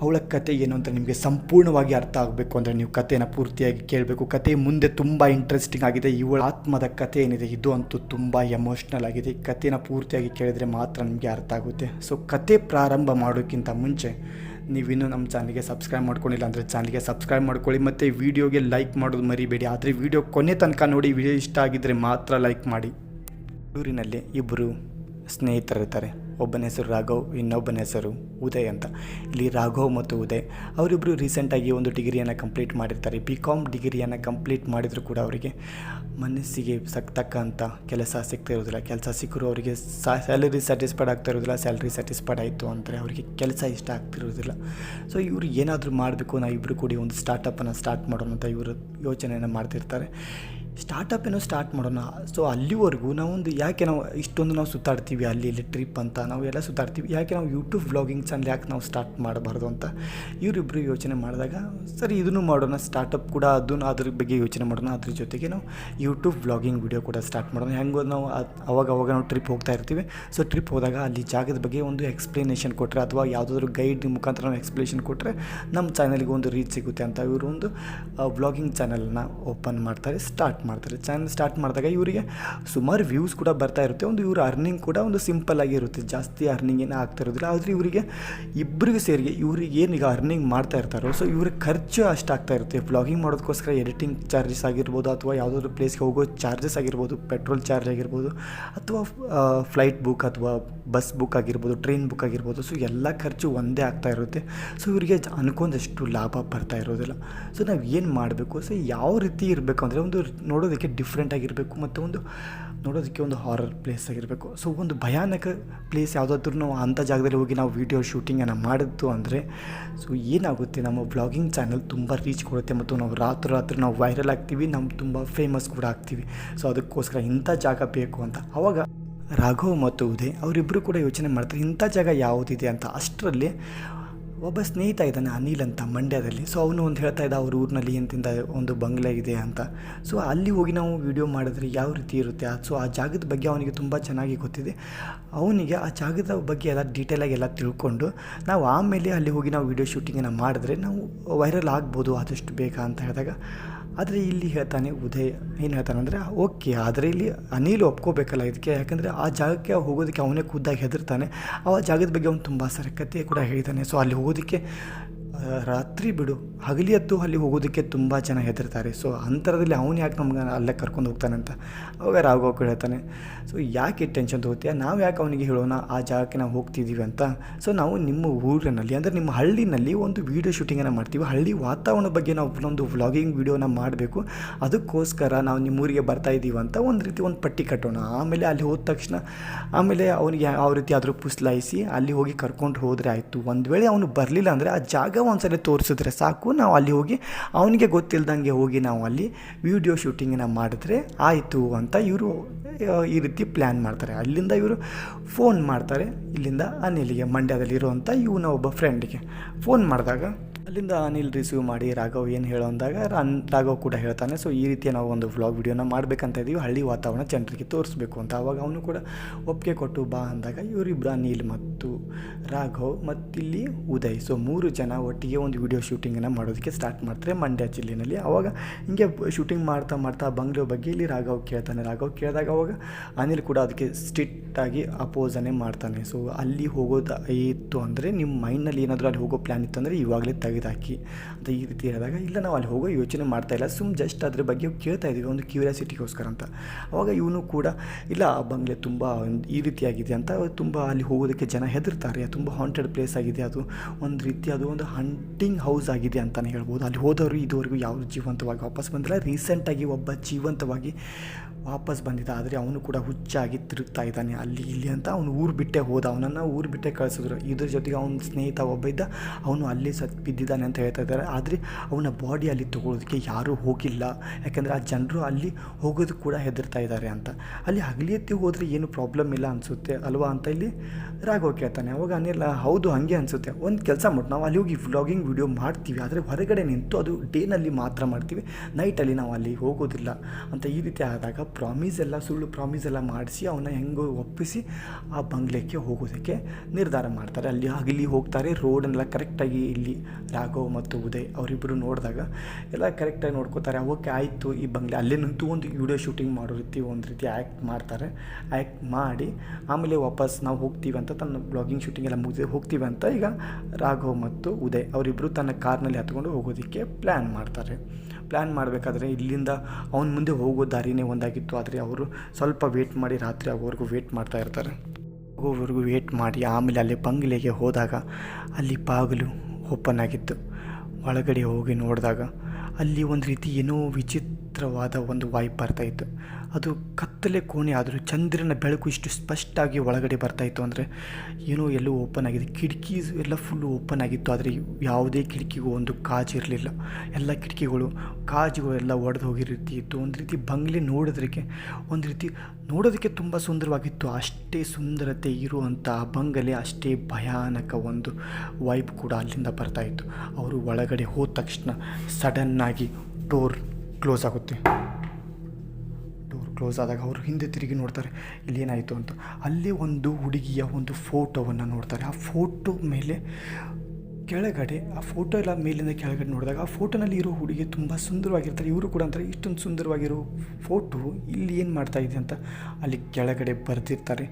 ಅವಳ ಕತೆ ಏನು ಅಂತ ನಿಮಗೆ ಸಂಪೂರ್ಣವಾಗಿ ಅರ್ಥ ಆಗಬೇಕು ಅಂದರೆ ನೀವು ಕಥೆನ ಪೂರ್ತಿಯಾಗಿ ಕೇಳಬೇಕು. ಕತೆ ಮುಂದೆ ತುಂಬ ಇಂಟ್ರೆಸ್ಟಿಂಗ್ ಆಗಿದೆ. ಇವಳ ಆತ್ಮದ ಕತೆ ಏನಿದೆ? ಇದು ಅಂತೂ ತುಂಬ ಎಮೋಷ್ನಲ್ ಆಗಿದೆ. ಕಥೆನ ಪೂರ್ತಿಯಾಗಿ ಕೇಳಿದರೆ ಮಾತ್ರ ನಿಮಗೆ ಅರ್ಥ ಆಗುತ್ತೆ. ಸೊ ಕತೆ ಪ್ರಾರಂಭ ಮಾಡೋಕ್ಕಿಂತ ಮುಂಚೆ ನೀವಿನ್ನೂ ನಮ್ಮ ಚಾನಲ್ಗೆ ಸಬ್ಸ್ಕ್ರೈಬ್ ಮಾಡ್ಕೊಂಡಿಲ್ಲ ಅಂದರೆ ಚಾನಲ್ಗೆ ಸಬ್ಸ್ಕ್ರೈಬ್ ಮಾಡ್ಕೊಳ್ಳಿ ಮತ್ತು ವೀಡಿಯೋಗೆ ಲೈಕ್ ಮಾಡೋದು ಮರಿಬೇಡಿ. ಆದರೆ ವೀಡಿಯೋ ಕೊನೆ ತನಕ ನೋಡಿ, ವಿಡಿಯೋ ಇಷ್ಟ ಆಗಿದ್ದರೆ ಮಾತ್ರ ಲೈಕ್ ಮಾಡಿ. ಊರಿನಲ್ಲಿ ಇಬ್ಬರು ಸ್ನೇಹಿತರಿರ್ತಾರೆ ಒಬ್ಬನ ಹೆಸರು ರಾಘವ್, ಇನ್ನೊಬ್ಬನ ಹೆಸರು ಉದಯ್ ಅಂತ. ಇಲ್ಲಿ ರಾಘವ್ ಮತ್ತು ಉದಯ್ ಅವರಿಬ್ಬರು ರೀಸೆಂಟಾಗಿ ಒಂದು ಡಿಗ್ರಿಯನ್ನು ಕಂಪ್ಲೀಟ್ ಮಾಡಿರ್ತಾರೆ. ಬಿ ಕಾಮ್ ಡಿಗ್ರಿಯನ್ನು ಕಂಪ್ಲೀಟ್ ಮಾಡಿದರೂ ಕೂಡ ಅವರಿಗೆ ಮನಸ್ಸಿಗೆ ಸಕ್ತಕ್ಕಂಥ ಕೆಲಸ ಸಿಗ್ತಿರೋದಿಲ್ಲ ಕೆಲಸ ಸಿಕ್ಕರೂ ಅವರಿಗೆ ಸ್ಯಾಲರಿ ಸ್ಯಾಟಿಸ್ಫೈಡ್ ಆಗ್ತಾ ಇರೋದಿಲ್ಲ ಸ್ಯಾಲ್ರಿ ಸ್ಯಾಟಿಸ್ಫೈಡ್ ಆಯಿತು ಅಂದರೆ ಅವರಿಗೆ ಕೆಲಸ ಇಷ್ಟ ಆಗ್ತಿರೋದಿಲ್ಲ ಸೊ ಇವರು ಏನಾದರೂ ಮಾಡಬೇಕು ನಾವು ಇಬ್ಬರು ಕೂಡಿ ಒಂದು ಸ್ಟಾರ್ಟಪ್ಪನ್ನು ಸ್ಟಾರ್ಟ್ ಮಾಡೋಣ ಅಂತ ಇವರು ಯೋಚನೆಯನ್ನು ಮಾಡ್ತಿರ್ತಾರೆ. ಸ್ಟಾರ್ಟಪ್ ಏನೋ ಸ್ಟಾರ್ಟ್ ಮಾಡೋಣ. ಸೊ ಅಲ್ಲಿವರೆಗೂ ನಾವೊಂದು ಯಾಕೆ ನಾವು ಇಷ್ಟೊಂದು ನಾವು ಸುತ್ತಾಡ್ತೀವಿ? ಅಲ್ಲಿ ಇಲ್ಲಿ ಟ್ರಿಪ್ ಅಂತ ನಾವು ಎಲ್ಲ ಸುತ್ತಾಡ್ತೀವಿ. ಯಾಕೆ ನಾವು ಯೂಟ್ಯೂಬ್ ವ್ಲಾಗಿಂಗ್ ಚಾನಲ್ ಯಾಕೆ ನಾವು ಸ್ಟಾರ್ಟ್ ಮಾಡಬಾರ್ದು ಅಂತ ಇವರಿಬ್ಬರು ಯೋಚನೆ ಮಾಡಿದಾಗ, ಸರಿ ಇದನ್ನು ಮಾಡೋಣ ಸ್ಟಾರ್ಟಪ್ ಕೂಡ ಅದನ್ನು ಅದ್ರ ಬಗ್ಗೆ ಯೋಚನೆ ಮಾಡೋಣ. ಅದ್ರ ಜೊತೆಗೆ ನಾವು ಯೂಟ್ಯೂಬ್ ವ್ಲಾಗಿಂಗ್ ವಿಡಿಯೋ ಕೂಡ ಸ್ಟಾರ್ಟ್ ಮಾಡೋಣ. ಹೆಂಗೆ ನಾವು ಅವಾಗ ಅವಾಗ ನಾವು ಟ್ರಿಪ್ ಹೋಗ್ತಾ ಇರ್ತೀವಿ. ಸೊ ಟ್ರಿಪ್ ಹೋದಾಗ ಅಲ್ಲಿ ಜಾಗದ ಬಗ್ಗೆ ಒಂದು ಎಕ್ಸ್ಪ್ಲನೇಷನ್ ಕೊಟ್ಟರೆ ಅಥವಾ ಯಾವುದಾದ್ರೂ ಗೈಡ್ ಮುಖಾಂತರ ನಾವು ಎಕ್ಸ್ಪ್ಲೇಷನ್ ಕೊಟ್ಟರೆ ನಮ್ಮ ಚಾನಲ್ಗೆ ಒಂದು ರೀಚ್ ಸಿಗುತ್ತೆ ಅಂತ ಇವರು ಒಂದು ವ್ಲಾಗಿಂಗ್ ಚಾನಲ್ನ ಓಪನ್ ಮಾಡ್ತಾರೆ ಸ್ಟಾರ್ಟ್ ಮಾಡ್ತಾರೆ. ಚಾನಲ್ ಸ್ಟಾರ್ಟ್ ಮಾಡಿದಾಗ ಇವರಿಗೆ ಸುಮಾರು ವ್ಯೂಸ್ ಕೂಡ ಬರ್ತಾ ಇರುತ್ತೆ. ಒಂದು ಇವ್ರ ಅರ್ನಿಂಗ್ ಕೂಡ ಒಂದು ಸಿಂಪಲ್ ಆಗಿರುತ್ತೆ ಜಾಸ್ತಿ ಅರ್ನಿಂಗ್ ಏನೂ ಆಗ್ತಾ ಇರೋದಿಲ್ಲ. ಆದರೆ ಇವರಿಗೆ ಇಬ್ಬರಿಗೂ ಸೇರಿ ಇವ್ರಿಗೆ ಏನು ಈಗ ಅರ್ನಿಂಗ್ ಮಾಡ್ತಾ ಇರ್ತಾರೋ ಸೊ ಇವ್ರ ಖರ್ಚು ಅಷ್ಟಾಗ್ತಾ ಇರುತ್ತೆ. ವ್ಲಾಗಿಂಗ್ ಮಾಡೋದಕ್ಕೋಸ್ಕರ ಎಡಿಟಿಂಗ್ ಚಾರ್ಜಸ್ ಆಗಿರ್ಬೋದು, ಅಥವಾ ಯಾವುದಾದ್ರು ಪ್ಲೇಸ್ಗೆ ಹೋಗೋ ಚಾರ್ಜಸ್ ಆಗಿರ್ಬೋದು ಪೆಟ್ರೋಲ್ ಚಾರ್ಜ್ ಆಗಿರ್ಬೋದು, ಅಥವಾ ಫ್ಲೈಟ್ ಬುಕ್ ಅಥವಾ ಬಸ್ ಬುಕ್ ಆಗಿರ್ಬೋದು ಟ್ರೈನ್ ಬುಕ್ ಆಗಿರ್ಬೋದು ಸೊ ಎಲ್ಲ ಖರ್ಚು ಒಂದೇ ಆಗ್ತಾ ಇರುತ್ತೆ. ಸೊ ಇವರಿಗೆ ಅನ್ಕೊಂಡಷ್ಟು ಲಾಭ ಬರ್ತಾ ಇರೋದಿಲ್ಲ. ಸೊ ನಾವು ಏನು ಮಾಡಬೇಕು? ಸೊ ಯಾವ ರೀತಿ ಇರಬೇಕು ಅಂದರೆ ಒಂದು ನೋಡೋದಕ್ಕೆ ಡಿಫ್ರೆಂಟ್ ಆಗಿರಬೇಕು ಮತ್ತು ಒಂದು ನೋಡೋದಕ್ಕೆ ಒಂದು ಹಾರರ್ ಪ್ಲೇಸ್ ಆಗಿರಬೇಕು. ಸೊ ಒಂದು ಭಯಾನಕ ಪ್ಲೇಸ್ ಯಾವುದಾದ್ರೂ ನಾವು ಅಂಥ ಜಾಗದಲ್ಲಿ ಹೋಗಿ ನಾವು ವೀಡಿಯೋ ಶೂಟಿಂಗನ್ನು ಮಾಡಿದ್ದು ಅಂದರೆ ಸೊ ಏನಾಗುತ್ತೆ? ನಮ್ಮ ಬ್ಲಾಗಿಂಗ್ ಚಾನಲ್ ತುಂಬ ರೀಚ್ ಕೊಡುತ್ತೆ ಮತ್ತು ನಾವು ರಾತ್ರಿ ರಾತ್ರಿ ನಾವು ವೈರಲ್ ಆಗ್ತೀವಿ ನಮ್ಮ ತುಂಬ ಫೇಮಸ್ ಕೂಡ ಆಗ್ತೀವಿ. ಸೊ ಅದಕ್ಕೋಸ್ಕರ ಇಂಥ ಜಾಗ ಬೇಕು ಅಂತ. ಆವಾಗ ರಾಘವ್ ಮತ್ತು ಉದಯ್ ಅವರಿಬ್ಬರು ಕೂಡ ಯೋಚನೆ ಮಾಡ್ತಾರೆ, ಇಂಥ ಜಾಗ ಯಾವುದಿದೆ ಅಂತ. ಅಷ್ಟರಲ್ಲಿ ಒಬ್ಬ ಸ್ನೇಹಿತ ಇದ್ದಾನೆ ಅನಿಲ್ ಅಂತ ಮಂಡ್ಯದಲ್ಲಿ. ಸೊ ಅವನು ಒಂದು ಹೇಳ್ತಾ ಇದ್ದ, ಅವ್ರ ಊರಿನಲ್ಲಿ ಎಂತಿಂದ ಒಂದು ಬಂಗ್ಲೆ ಇದೆ ಅಂತ. ಸೊ ಅಲ್ಲಿ ಹೋಗಿ ನಾವು ವಿಡಿಯೋ ಮಾಡಿದ್ರೆ ಯಾವ ರೀತಿ ಇರುತ್ತೆ? ಸೊ ಆ ಜಾಗದ ಬಗ್ಗೆ ಅವನಿಗೆ ತುಂಬ ಚೆನ್ನಾಗಿ ಗೊತ್ತಿದೆ. ಅವನಿಗೆ ಆ ಜಾಗದ ಬಗ್ಗೆ ಎಲ್ಲ ಡೀಟೇಲಾಗಿ ಎಲ್ಲ ತಿಳ್ಕೊಂಡು, ನಾವು ಆಮೇಲೆ ಅಲ್ಲಿ ಹೋಗಿ ನಾವು ವಿಡಿಯೋ ಶೂಟಿಂಗನ್ನು ಮಾಡಿದ್ರೆ ನಾವು ವೈರಲ್ ಆಗ್ಬೋದು, ಆದಷ್ಟು ಬೇಗ ಅಂತ ಹೇಳಿದಾಗ ಆದರೆ ಇಲ್ಲಿ ಹೇಳ್ತಾನೆ ಉದಯ, ಏನು ಹೇಳ್ತಾನೆ ಅಂದರೆ, ಓಕೆ, ಆದರೆ ಇಲ್ಲಿ ಅನಿಲ್ ಒಪ್ಕೋಬೇಕಲ್ಲ ಇದಕ್ಕೆ, ಯಾಕಂದರೆ ಆ ಜಾಗಕ್ಕೆ ಹೋಗೋದಕ್ಕೆ ಅವನೇ ಖುದ್ದಾಗಿ ಹೆದರ್ತಾನೆ. ಆ ಜಾಗದ ಬಗ್ಗೆ ಅವನು ತುಂಬ ಸರಕತೆ ಕತೆ ಕೂಡ ಹೇಳಿದ್ದಾನೆ ಸೊ ಅಲ್ಲಿ ಹೋಗೋದಕ್ಕೆ ರಾತ್ರಿ ಬಿಡು. ಹಗಲಿ ಹತ್ತು ಅಲ್ಲಿ ಹೋಗೋದಕ್ಕೆ ತುಂಬ ಜನ ಹೆದರ್ತಾರೆ. ಸೊ ಅಂತರದಲ್ಲಿ ಅವನು ಯಾಕೆ ನಮ್ಗೆ ಅಲ್ಲೇ ಕರ್ಕೊಂಡು ಹೋಗ್ತಾನೆ ಅಂತ ಅವಾಗ ರಾಘವ್ ಕೇಳ್ತಾನೆ. ಸೊ ಯಾಕೆ ಟೆನ್ಷನ್ ತೊಗೋತೀಯ? ನಾವು ಯಾಕೆ ಅವನಿಗೆ ಹೇಳೋಣ? ಆ ಜಾಗಕ್ಕೆ ನಾವು ಹೋಗ್ತಿದ್ದೀವಿ ಅಂತ. ಸೊ ನಾವು ನಿಮ್ಮ ಊರಿನಲ್ಲಿ, ಅಂದರೆ ನಿಮ್ಮ ಹಳ್ಳಿನಲ್ಲಿ ಒಂದು ವೀಡಿಯೋ ಶೂಟಿಂಗನ್ನು ಮಾಡ್ತೀವಿ. ಹಳ್ಳಿ ವಾತಾವರಣ ಬಗ್ಗೆ ನಾವು ಒಂದು ವ್ಲಾಗಿಂಗ್ ವೀಡಿಯೋನ ಮಾಡಬೇಕು. ಅದಕ್ಕೋಸ್ಕರ ನಾವು ನಿಮ್ಮ ಊರಿಗೆ ಬರ್ತಾ ಇದ್ದೀವಿ ಅಂತ ಒಂದು ರೀತಿ ಒಂದು ಪಟ್ಟಿ ಕಟ್ಟೋಣ. ಆಮೇಲೆ ಅಲ್ಲಿ ಹೋದ ತಕ್ಷಣ, ಆಮೇಲೆ ಅವನಿಗೆ ಯಾವ ರೀತಿ ಆದರೂ ಪುಸ್ಲಾಯಿಸಿ ಅಲ್ಲಿ ಹೋಗಿ ಕರ್ಕೊಂಡು ಹೋದರೆ ಆಯಿತು. ಒಂದು ವೇಳೆ ಅವನು ಬರಲಿಲ್ಲ ಅಂದರೆ ಆ ಜಾಗ ಒಂದ್ಸಲ ತೋರಿಸಿದ್ರೆ ಸಾಕು. ನಾವು ಅಲ್ಲಿ ಹೋಗಿ, ಅವನಿಗೆ ಗೊತ್ತಿಲ್ದಂಗೆ ಹೋಗಿ ನಾವು ಅಲ್ಲಿ ವಿಡಿಯೋ ಶೂಟಿಂಗನ್ನ ಮಾಡಿದ್ರೆ ಆಯಿತು ಅಂತ ಇವರು ಈ ರೀತಿ ಪ್ಲ್ಯಾನ್ ಮಾಡ್ತಾರೆ. ಅಲ್ಲಿಂದ ಇವರು ಫೋನ್ ಮಾಡ್ತಾರೆ. ಇಲ್ಲಿಂದ ಅನಿಲಿಗೆ ಮಂಡ್ಯದಲ್ಲಿರುವಂಥ ಇವನ ಒಬ್ಬ ಫ್ರೆಂಡಿಗೆ ಫೋನ್ ಮಾಡಿದಾಗ ಅಲ್ಲಿಂದ ಅನಿಲ್ ರಿಸೀವ್ ಮಾಡಿ ರಾಘವ್ ಏನು ಹೇಳೋ ಅಂದಾಗ ರನ್, ರಾಘವ್ ಕೂಡ ಹೇಳ್ತಾನೆ ಸೊ ಈ ರೀತಿ ನಾವು ಒಂದು ವ್ಲಾಗ್ ವಿಡಿಯೋನ ಮಾಡಬೇಕಂತ ಇದ್ದೀವಿ ಹಳ್ಳಿ ವಾತಾವರಣ ಜನರಿಗೆ ತೋರಿಸ್ಬೇಕು ಅಂತ. ಅವಾಗ ಅವನು ಕೂಡ, ಒಪ್ಪಿಗೆ ಕೊಟ್ಟು ಬಾ ಅಂದಾಗ ಇವರಿಬ್ಬರು ಅನಿಲ್ ಮತ್ತು ರಾಘವ್ ಮತ್ತಿಲ್ಲಿ ಉದಯ್. ಸೊ ಮೂರು ಜನ ಒಟ್ಟಿಗೆ ಒಂದು ವಿಡಿಯೋ ಶೂಟಿಂಗನ್ನು ಮಾಡೋದಕ್ಕೆ ಸ್ಟಾರ್ಟ್ ಮಾಡ್ತಾರೆ ಮಂಡ್ಯ ಜಿಲ್ಲೆಯಲ್ಲಿ ಅವಾಗ ಹಿಂಗೆ ಶೂಟಿಂಗ್ ಮಾಡ್ತಾ ಮಾಡ್ತಾ ಬಂಗ್ಲೆ ಬಗ್ಗೆ ಇಲ್ಲಿ ರಾಘವ್ ಕೇಳ್ತಾನೆ. ರಾಘವ್ ಕೇಳಿದಾಗ ಅವಾಗ ಅನಿಲ್ ಕೂಡ ಅದಕ್ಕೆ ಸ್ಟ್ರಿಕ್ಟಾಗಿ ಅಪೋಸನ್ನೇ ಮಾಡ್ತಾನೆ. ಸೊ ಅಲ್ಲಿ ಹೋಗೋದು ಇತ್ತು ಅಂದರೆ, ನಿಮ್ಮ ಮೈಂಡ್ನಲ್ಲಿ ಏನಾದರೂ ಅಲ್ಲಿ ಹೋಗೋ ಪ್ಲ್ಯಾನ್ ಇತ್ತು ಅಂದರೆ ಇವಾಗಲೇ ತೆಗೆದಾಕಿ ಅಂತ ಈ ರೀತಿ ಹೇಳಿದಾಗ, ಇಲ್ಲ ನಾವು ಅಲ್ಲಿ ಹೋಗೋ ಯೋಚನೆ ಮಾಡ್ತಾ ಇಲ್ಲ. ಸುಮ್ ಜಸ್ಟ್ ಅದ್ರ ಬಗ್ಗೆ ಕೇಳ್ತಾ ಇದ್ದೀವಿ, ಒಂದು ಕ್ಯೂರಿಯಾಸಿಟಿಗೋಸ್ಕರ ಅಂತ. ಅವಾಗ ಇವನು ಕೂಡ, ಇಲ್ಲ, ಆ ಬಂಗ್ಲೆ ತುಂಬ ಈ ರೀತಿಯಾಗಿದೆ ಅಂತ ತುಂಬ ಅಲ್ಲಿ ಹೋಗೋದಕ್ಕೆ ಜನ ಹೆದರ್ತಾರೆ. ತುಂಬ ಹಾಂಟೆಡ್ ಪ್ಲೇಸ್ ಆಗಿದೆ. ಅದು ಒಂದು ರೀತಿ, ಅದು ಒಂದು ಹಂಟಿಂಗ್ ಹೌಸ್ ಆಗಿದೆ ಅಂತಲೇ ಹೇಳ್ಬೋದು. ಅಲ್ಲಿ ಹೋದವರು ಇದುವರೆಗೂ ಯಾವ ಜೀವಂತವಾಗಿ ವಾಪಸ್ ಬಂದಿಲ್ಲ. ರೀಸೆಂಟಾಗಿ ಒಬ್ಬ ಜೀವಂತವಾಗಿ ವಾಪಸ್ ಬಂದಿದ್ದ, ಆದರೆ ಅವನು ಕೂಡ ಹುಚ್ಚಾಗಿ ತಿರುಗ್ತಾ ಇದ್ದಾನೆ. ಅಲ್ಲಿ ಇಲ್ಲಿ ಅಂತ ಅವನು ಊರು ಬಿಟ್ಟೆ ಹೋದ. ಅವನನ್ನು ಊರು ಬಿಟ್ಟೆ ಕಳಿಸಿದ್ರು. ಇದ್ರ ಜೊತೆಗೆ ಅವನ ಸ್ನೇಹಿತ ಒಬ್ಬ ಇದ್ದ. ಅವನು ಅಲ್ಲಿ ಸತ್ ಬಿದ್ದಿದ್ದಾನೆ ಅಂತ ಹೇಳ್ತಾ ಇದ್ದಾರೆ. ಆದರೆ ಅವನ ಬಾಡಿ ಅಲ್ಲಿ ತಗೊಳ್ಳೋದಕ್ಕೆ ಯಾರೂ ಹೋಗಿಲ್ಲ. ಯಾಕೆಂದರೆ ಆ ಜನರು ಅಲ್ಲಿ ಹೋಗೋದು ಕೂಡ ಹೆದರ್ತಾ ಇದ್ದಾರೆ ಅಂತ. ಅಲ್ಲಿ ಹಗಲಿ ಎತ್ತಿ ಹೋದರೆ ಏನು ಪ್ರಾಬ್ಲಮ್ ಇಲ್ಲ ಅನಿಸುತ್ತೆ ಅಲ್ವಾ ಅಂತ ಇಲ್ಲಿ ರಾಗೋ ಕೇಳ್ತಾನೆ. ಅವಾಗ ಅನಿಲ್ಲ ಹೌದು, ಹಾಗೆ ಅನಿಸುತ್ತೆ. ಒಂದು ಕೆಲಸ ಮಾಡಿ ನಾವು ಅಲ್ಲಿ ಹೋಗಿ ವ್ಲಾಗಿಂಗ್ ವಿಡಿಯೋ ಮಾಡ್ತೀವಿ. ಆದರೆ ಹೊರಗಡೆ ನಿಂತು ಅದು ಡೇನಲ್ಲಿ ಮಾತ್ರ ಮಾಡ್ತೀವಿ. ನೈಟಲ್ಲಿ ನಾವು ಅಲ್ಲಿ ಹೋಗೋದಿಲ್ಲ. ಅಂತ ಈ ರೀತಿ ಆದಾಗ ಪ್ರಾಮಿಸ್ ಎಲ್ಲ, ಸುಳ್ಳು ಪ್ರಾಮಿಸ್ ಎಲ್ಲ ಮಾಡಿಸಿ ಅವನ್ನ ಹೆಂಗೋ ಒಪ್ಪಿಸಿ ಆ ಬಂಗ್ಲೆಗೆ ಹೋಗೋದಕ್ಕೆ ನಿರ್ಧಾರ ಮಾಡ್ತಾರೆ. ಅಲ್ಲಿ ಇಲ್ಲಿ ಹೋಗ್ತಾರೆ. ರೋಡನ್ನೆಲ್ಲ ಕರೆಕ್ಟಾಗಿ ಇಲ್ಲಿ ರಾಘವ್ ಮತ್ತು ಉದಯ್ ಅವರಿಬ್ಬರು ನೋಡಿದಾಗ ಎಲ್ಲ ಕರೆಕ್ಟಾಗಿ ನೋಡ್ಕೋತಾರೆ. ಓಕೆ, ಆಯಿತು ಈ ಬಂಗ್ಲೆ. ಅಲ್ಲೇ ನಿಂತು ಒಂದು ವಿಡಿಯೋ ಶೂಟಿಂಗ್ ಮಾಡೋ ರೀತಿ, ಒಂದು ರೀತಿ ಆ್ಯಕ್ಟ್ ಮಾಡ್ತಾರೆ. ಆ್ಯಕ್ಟ್ ಮಾಡಿ ಆಮೇಲೆ ವಾಪಸ್ ನಾವು ಹೋಗ್ತೀವಿ ಅಂತ ತನ್ನ ಬ್ಲಾಗಿಂಗ್ ಶೂಟಿಂಗ್ ಎಲ್ಲ ಮುಗಿದು ಹೋಗ್ತೀವಿ ಅಂತ ಈಗ ರಾಘವ್ ಮತ್ತು ಉದಯ್ ಅವರಿಬ್ಬರು ತನ್ನ ಕಾರ್ನಲ್ಲಿ ಹತ್ಕೊಂಡು ಹೋಗೋದಕ್ಕೆ ಪ್ಲ್ಯಾನ್ ಮಾಡ್ತಾರೆ. ಪ್ಲ್ಯಾನ್ ಮಾಡಬೇಕಾದ್ರೆ ಇಲ್ಲಿಂದ ಅವನ ಮುಂದೆ ಹೋಗೋ ದಾರಿನೇ ಒಂದಾಗಿತ್ತು. ಆದರೆ ಅವರು ಸ್ವಲ್ಪ ವೇಟ್ ಮಾಡಿ ರಾತ್ರಿ ಆಗೋವರೆಗೂ ವೇಟ್ ಮಾಡ್ತಾ ಇರ್ತಾರೆ. ಹೋಗೋವರೆಗೂ ವೇಟ್ ಮಾಡಿ ಆಮೇಲೆ ಅಲ್ಲಿ ಬಂಗ್ಲೆಗೆ ಹೋದಾಗ ಅಲ್ಲಿ ಬಾಗಿಲು ಓಪನ್ ಆಗಿತ್ತು. ಒಳಗಡೆ ಹೋಗಿ ನೋಡಿದಾಗ ಅಲ್ಲಿ ಒಂದು ರೀತಿ ಏನೋ ವಿಚಿತ್ರವಾದ ಒಂದು ವೈಬ್ ಬರ್ತಾಯಿತ್ತು ಅದು ಕತ್ತಲೆ ಕೋಣೆ ಆದರೂ ಚಂದ್ರನ ಬೆಳಕು ಇಷ್ಟು ಸ್ಪಷ್ಟವಾಗಿ ಒಳಗಡೆ ಬರ್ತಾಯಿತ್ತು ಅಂದರೆ ಏನೋ ಎಲ್ಲೋ ಓಪನ್ ಆಗಿದೆ. ಕಿಟಕೀಸ್ ಎಲ್ಲ ಫುಲ್ಲು ಓಪನ್ ಆಗಿತ್ತು, ಆದರೆ ಯಾವುದೇ ಕಿಟಕಿಗೂ ಒಂದು ಕಾಜು ಇರಲಿಲ್ಲ. ಎಲ್ಲ ಕಿಟಕಿಗಳು ಕಾಜುಗಳೆಲ್ಲ ಒಡೆದು ಹೋಗಿ ರೀತಿ ಇತ್ತು. ಒಂದು ರೀತಿ ಬಂಗ್ಲೆ ನೋಡೋದಕ್ಕೆ ಒಂದು ರೀತಿ ನೋಡೋದಕ್ಕೆ ತುಂಬ ಸುಂದರವಾಗಿತ್ತು. ಅಷ್ಟೇ ಸುಂದರತೆ ಇರುವಂಥ ಬಂಗಲೆ, ಅಷ್ಟೇ ಭಯಾನಕ ಒಂದು ವೈಬ್ ಕೂಡ ಅಲ್ಲಿಂದ ಬರ್ತಾಯಿತ್ತು ಅವರು ಒಳಗಡೆ ಹೋದ ತಕ್ಷಣ ಸಡನ್ನಾಗಿ ಡೋರ್ ಕ್ಲೋಸ್ ಆಗುತ್ತೆ. ಡೋರ್ ಕ್ಲೋಸ್ ಆದಾಗ ಅವರು ಹಿಂದೆ ತಿರುಗಿ ನೋಡ್ತಾರೆ, ಇಲ್ಲಿ ಏನಾಯಿತು ಅಂತ. ಅಲ್ಲಿ ಒಂದು ಹುಡುಗಿಯ ಒಂದು ಫೋಟೋವನ್ನು ನೋಡ್ತಾರೆ. ಆ ಫೋಟೋ ಮೇಲೆ ಕೆಳಗಡೆ, ಆ ಫೋಟೋ ಎಲ್ಲ ಮೇಲಿಂದ ಕೆಳಗಡೆ ನೋಡಿದಾಗ ಆ ಫೋಟೋನಲ್ಲಿ ಇರೋ ಹುಡುಗಿ ತುಂಬ ಸುಂದರವಾಗಿರ್ತಾರೆ. ಇವರು ಕೂಡ ಅಂತಾರೆ, ಇಷ್ಟೊಂದು ಸುಂದರವಾಗಿರೋ ಫೋಟೋ ಇಲ್ಲಿ ಏನು ಮಾಡ್ತಾ ಇದೆ ಅಂತ. ಅಲ್ಲಿ ಕೆಳಗಡೆ ಬರೆದಿರ್ತಾರೆ.